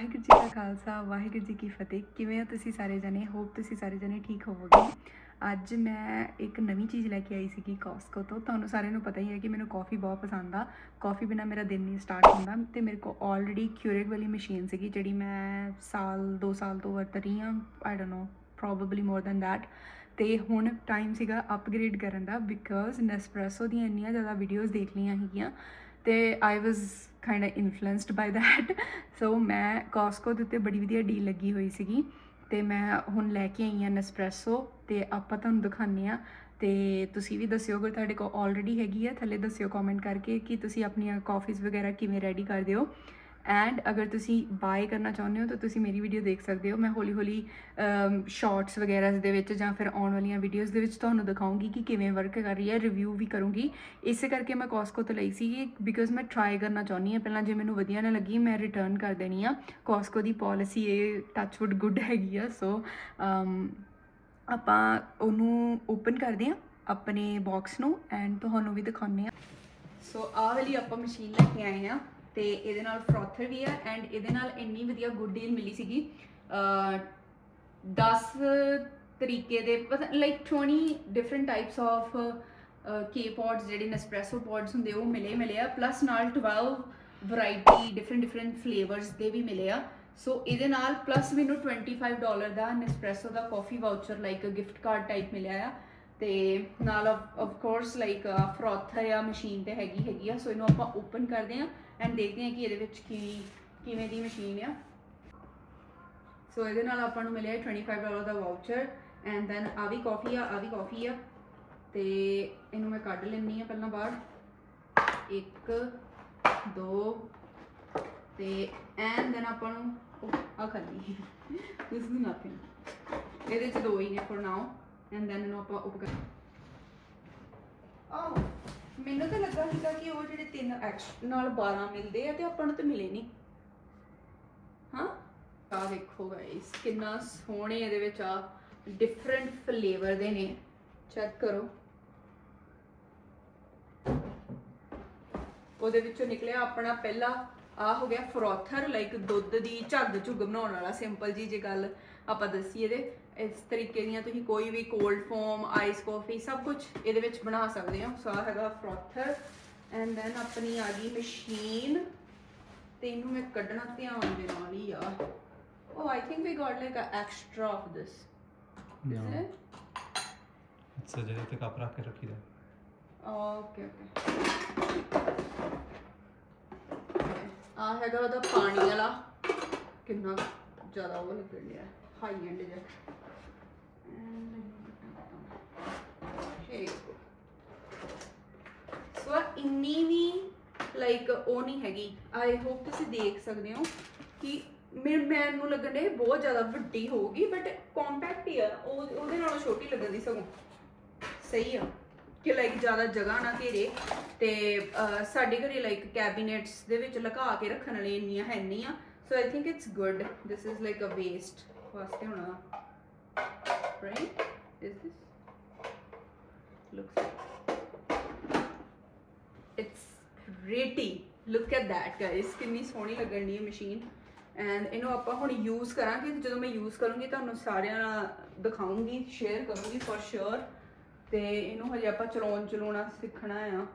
ਵਾਹਿਗੁਰੂ ਜੀ ਕਾ ਖਾਲਸਾ, ਵਾਹਿਗੁਰੂ ਜੀ ਕੀ ਫਤਿਹ। ਕਿਵੇਂ ਹੋ ਤੁਸੀਂ ਸਾਰੇ ਜਣੇ? ਹੋਪ ਤੁਸੀਂ ਸਾਰੇ ਜਣੇ ਠੀਕ ਹੋਵੋਗੇ। ਅੱਜ ਮੈਂ ਇੱਕ ਨਵੀਂ ਚੀਜ਼ ਲੈ ਕੇ ਆਈ ਸੀਗੀ ਕੌਸਕੋ ਤੋਂ। ਤੁਹਾਨੂੰ ਸਾਰਿਆਂ ਨੂੰ ਪਤਾ ਹੀ ਹੈ ਕਿ ਮੈਨੂੰ ਕਾਫੀ ਬਹੁਤ ਪਸੰਦ ਆ। ਕਾਫੀ ਬਿਨਾ ਮੇਰਾ ਦਿਨ ਨਹੀਂ ਸਟਾਰਟ ਹੁੰਦਾ ਤੇ ਮੇਰੇ ਕੋਲ ਆਲਰੇਡੀ ਕਿਊਰੇਟ ਵਾਲੀ ਮਸ਼ੀਨ ਸੀਗੀ ਜਿਹੜੀ ਮੈਂ ਸਾਲ 2 ਸਾਲ ਤੋਂ ਵਰਤ ਰਹੀ ਹਾਂ। I don't know probably more than that ਤੇ ਹੁਣ ਟਾਈਮ ਸੀਗਾ ਅਪਗ੍ਰੇਡ ਕਰਨ ਦਾ ਬਿਕਾਜ਼ ਨੈਸਪ੍ਰੈਸੋ ਦੀਆਂ ਇੰਨੀਆਂ ਜ਼ਿਆਦਾ ਵੀਡੀਓਜ਼ ਦੇਖ ਲਈਆਂ ਹੈਗੀਆਂ ਤੇ I was kind of influenced by that so ਮੈਂ ਕਾਸਕੋ ਦੇ ਉੱਤੇ ਬੜੀ ਵਧੀਆ ਡੀਲ ਲੱਗੀ ਹੋਈ ਸੀਗੀ ਤੇ ਮੈਂ ਹੁਣ ਲੈ ਕੇ ਆਈ ਹਾਂ ਨੈਸਪ੍ਰੈਸੋ ਤੇ ਆਪਾਂ ਤੁਹਾਨੂੰ ਦਿਖਾਉਂਦੇ ਆ ਤੇ ਤੁਸੀਂ ਵੀ ਦੱਸਿਓ, ਅਗਰ ਤੁਹਾਡੇ ਕੋਲ ਆਲਰੇਡੀ ਹੈਗੀ ਆ, ਥੱਲੇ ਦੱਸਿਓ ਕਮੈਂਟ ਕਰਕੇ ਕਿ ਤੁਸੀਂ ਆਪਣੀਆਂ ਕਾਫੀਜ਼ ਵਗੈਰਾ ਕਿਵੇਂ ਰੈਡੀ ਕਰਦੇ ਹੋ। ਐਂਡ ਅਗਰ ਤੁਸੀਂ ਬਾਏ ਕਰਨਾ ਚਾਹੁੰਦੇ ਹੋ, ਤਾਂ ਤੁਸੀਂ ਮੇਰੀ ਵੀਡੀਓ ਦੇਖ ਸਕਦੇ ਹੋ। ਮੈਂ ਹੌਲੀ ਹੌਲੀ ਸ਼ਾਰਟਸ ਵਗੈਰਾ ਦੇ ਵਿੱਚ ਜਾਂ ਫਿਰ ਆਉਣ ਵਾਲੀਆਂ ਵੀਡੀਓਜ਼ ਦੇ ਵਿੱਚ ਤੁਹਾਨੂੰ ਦਿਖਾਉਂਗੀ ਕਿ ਕਿਵੇਂ ਵਰਕ ਕਰ ਰਹੀ ਹੈ। ਰਿਵਿਊ ਵੀ ਕਰੂੰਗੀ। ਇਸੇ ਕਰਕੇ ਮੈਂ ਕੋਸਕੋ ਤੋਂ ਲਈ ਸੀਗੀ ਬਿਕਾਜ਼ ਮੈਂ ਟਰਾਈ ਕਰਨਾ ਚਾਹੁੰਦੀ ਹਾਂ। ਪਹਿਲਾਂ ਜੇ ਮੈਨੂੰ ਵਧੀਆ ਨਾ ਲੱਗੀ, ਮੈਂ ਰਿਟਰਨ ਕਰ ਦੇਣੀ ਆ। ਕੋਸਕੋ ਦੀ ਪਾਲਿਸੀ ਇਹ ਟੱਚਵੁੱਡ ਗੁੱਡ ਹੈਗੀ ਆ। ਸੋ ਆਪਾਂ ਉਹਨੂੰ ਓਪਨ ਕਰਦੇ ਹਾਂ, ਆਪਣੇ ਬਾਕਸ ਨੂੰ ਐਂਡ ਤੁਹਾਨੂੰ ਵੀ ਦਿਖਾਉਂਦੇ ਆ ਸੋ ਆਹ ਵਾਲੀ ਆਪਾਂ ਮਸ਼ੀਨ ਲੈ ਕੇ ਆਏ ਆ ਤੇ ਇਹਦੇ ਨਾਲ ਫਰੋਥਰ ਵੀ ਆ ਐਂਡ ਇਹਦੇ ਨਾਲ ਇੰਨੀ ਵਧੀਆ ਗੁੱਡ ਡੀਲ ਮਿਲੀ ਸੀਗੀ। ਅ 10 ਤਰੀਕੇ ਦੇ like 20 different types of K pods ਜਿਹੜੇ ਨੈਸਪ੍ਰੈਸੋ ਪੌਡਸ ਹੁੰਦੇ ਉਹ ਮਿਲੇ ਮਿਲੇ ਆ। ਪਲੱਸ ਨਾਲ 12 ਵੈਰਾਈਟੀ ਡਿਫਰੈਂਟ ਡਿਫਰੈਂਟ ਫਲੇਵਰਸ ਦੇ ਵੀ ਮਿਲੇ ਆ। ਸੋ ਇਹਦੇ ਨਾਲ ਪਲੱਸ ਮੈਨੂੰ 25 ਡਾਲਰ ਦਾ ਨੈਸਪ੍ਰੈਸੋ ਦਾ coffee voucher like gift card type ਮਿਲਿਆ ਆ। ਤੇ ਨਾਲ ਆਫ ਕੋਰਸ ਲਾਈਕ ਫਰੋਥਰ ਆ ਮਸ਼ੀਨ ਤੇ ਹੈਗੀ ਹੈਗੀ ਆ। ਸੋ ਇਹਨੂੰ ਆਪਾਂ ਓਪਨ ਕਰਦੇ ਆ। ਐਂਡ ਦੇਖਦੇ ਹਾਂ ਕਿ ਇਹਦੇ ਵਿੱਚ ਕੀ ਕਿਵੇਂ ਦੀ ਮਸ਼ੀਨ ਆ। ਸੋ ਇਹਦੇ ਨਾਲ ਆਪਾਂ ਨੂੰ ਮਿਲਿਆ 25 ਡਾਲਰ ਦਾ ਵਾਊਚਰ ਐਂਡ ਦੈਨ ਆ ਵੀ ਕਾਫੀ ਆ ਆ ਵੀ ਕਾਫੀ ਆ। ਤੇ ਇਹਨੂੰ ਮੈਂ ਕੱਢ ਲੈਣੀ ਆ ਪਹਿਲਾਂ ਬਾਹਰ। ਇੱਕ, ਦੋ, ਤੇ ਐਂਡ ਦੈਨ ਆਪਾਂ ਨੂੰ ਆ ਖਾਲੀ। ਦਿਸ ਇਜ਼ ਨਥਿੰਗ ਇਹਦੇ ਚ ਦੋ ਹੀ ਨੇ ਫॉर ਨਾਓ ਐਂਡ ਦੈਨ ਇਹਨੂੰ ਆਪਾਂ ਉੱਪ ਕਰ oh! ਮੈਨੂੰ ਤਾਂ ਲੱਗਾ ਸੀਗਾ ਕਿ ਉਹ ਜਿਹੜੇ ਤਿੰਨ ਐਕਸ ਨਾਲ 12 ਮਿਲਦੇ ਆ ਤੇ ਆਪਾਂ ਨੂੰ ਤਾਂ ਮਿਲੇ ਨਹੀਂ ਹਾਂ? ਆ ਦੇਖੋ ਗਾਇਸ ਕਿੰਨਾ ਸੋਹਣੇ ਇਹਦੇ ਵਿੱਚ ਆ ਡਿਫਰੈਂਟ ਫਲੇਵਰ ਦੇ ਨੇ। ਚੈੱਕ ਕਰੋ। ਉਹਦੇ ਵਿੱਚੋਂ ਨਿਕਲਿਆ ਆਪਣਾ ਪਹਿਲਾ ਆ ਹੋ ਗਿਆ ਫਰੋਥਰ ਲਾਈਕ ਦੁੱਧ ਦੀ ਝੱਗ ਝੁੱਗ ਬਣਾਉਣ ਵਾਲਾ ਸਿੰਪਲ ਜੀ ਜੇ ਗੱਲ ਆਪਾਂ ਦੱਸੀਏ ਇਹਦੇ। ਇਸ ਤਰੀਕੇ ਦੀਆਂ ਤੁਸੀਂ ਕੋਈ ਵੀ ਕੋਲਡ ਫੋਮ ਆਈਸ ਕਾਫੀ ਸਭ ਕੁਝ ਇਹਦੇ ਵਿੱਚ ਬਣਾ ਸਕਦੇ ਹੋ ਸੋ ਆਹ ਹੈਗਾ ਫਰੋਥਰ ਐਂਡ ਦੈਨ ਆਪਣੀ ਆ ਗਈ ਮਸ਼ੀਨ ਤੇ ਇਹਨੂੰ ਮੈਂ ਕੱਢਣਾ ਧਿਆਨ ਦੇ ਨਾਲ ਹੀ ਆ think we got like an extra of this. Is No. it? ਅੱਛਾ ਜਿਹਦੇ ਤੇ ਕੱਪ ਰੱਖ ਕੇ ਰੱਖੀਦਾ Okay, okay. ਆ ਹੈਗਾ ਉਹਦਾ ਪਾਣੀ ਵਾਲਾ ਕਿੰਨਾ ਜ਼ਿਆਦਾ ਉਹ ਲੱਗਣ ਡਿਆ ਹਾਈ ਐਂਡ ਜਿਹਾ ਸੋ ਇੰਨੀ ਵੀ ਲਾਈਕ ਉਹ ਨਹੀਂ ਹੈਗੀ। ਆਈ ਹੋਪ ਤੁਸੀਂ ਦੇਖ ਸਕਦੇ ਹੋ ਕਿ ਮੈਨੂੰ ਲੱਗਣ ਦੇ ਬਹੁਤ ਜ਼ਿਆਦਾ ਵੱਡੀ ਹੋਊਗੀ ਬਟ ਕੰਪੈਕਟ ਹੀ ਆ। ਉਹ, ਉਹਦੇ ਨਾਲੋਂ ਛੋਟੀ ਲੱਗਣ ਦੀ ਸਗੋਂ। ਸਹੀ ਆ ਕਿ ਲਾਈਕ ਜ਼ਿਆਦਾ ਜਗ੍ਹਾ ਨਾ ਘੇਰੇ ਤੇ ਸਾਡੇ ਘਰੇ ਲਾਈਕ ਕੈਬਿਨੇਟਸ ਦੇ ਵਿੱਚ ਲਗਾ ਕੇ ਰੱਖਣ ਲਈ ਇੰਨੀਆਂ ਹੈ ਨਹੀਂ ਆ। So I think it's good this is like uh waste ਵਾਸਤੇ ਹੋਣਾ। Right is this looks it's pretty. Look at that, guys. ਕਿੰਨੀ ਸੋਹਣੀ ਲੱਗਣ ਦੀ ਮਸ਼ੀਨ ਐਂਡ ਇਹਨੂੰ ਆਪਾਂ ਹੁਣ ਯੂਜ਼ ਕਰਾਂਗੇ। ਜਦੋਂ ਮੈਂ ਯੂਜ਼ ਕਰੂੰਗੀ, ਤੁਹਾਨੂੰ ਸਾਰਿਆਂ ਨਾਲ ਦਿਖਾਉਂਗੀ ਸ਼ੇਅਰ ਕਰੂੰਗੀ ਫॉर ਸ਼ੋਰ ਤੇ ਇਹਨੂੰ ਹਜੇ ਆਪਾਂ ਚਲਾਉਣ ਚਲਾਉਣਾ ਸਿੱਖਣਾ ਆ।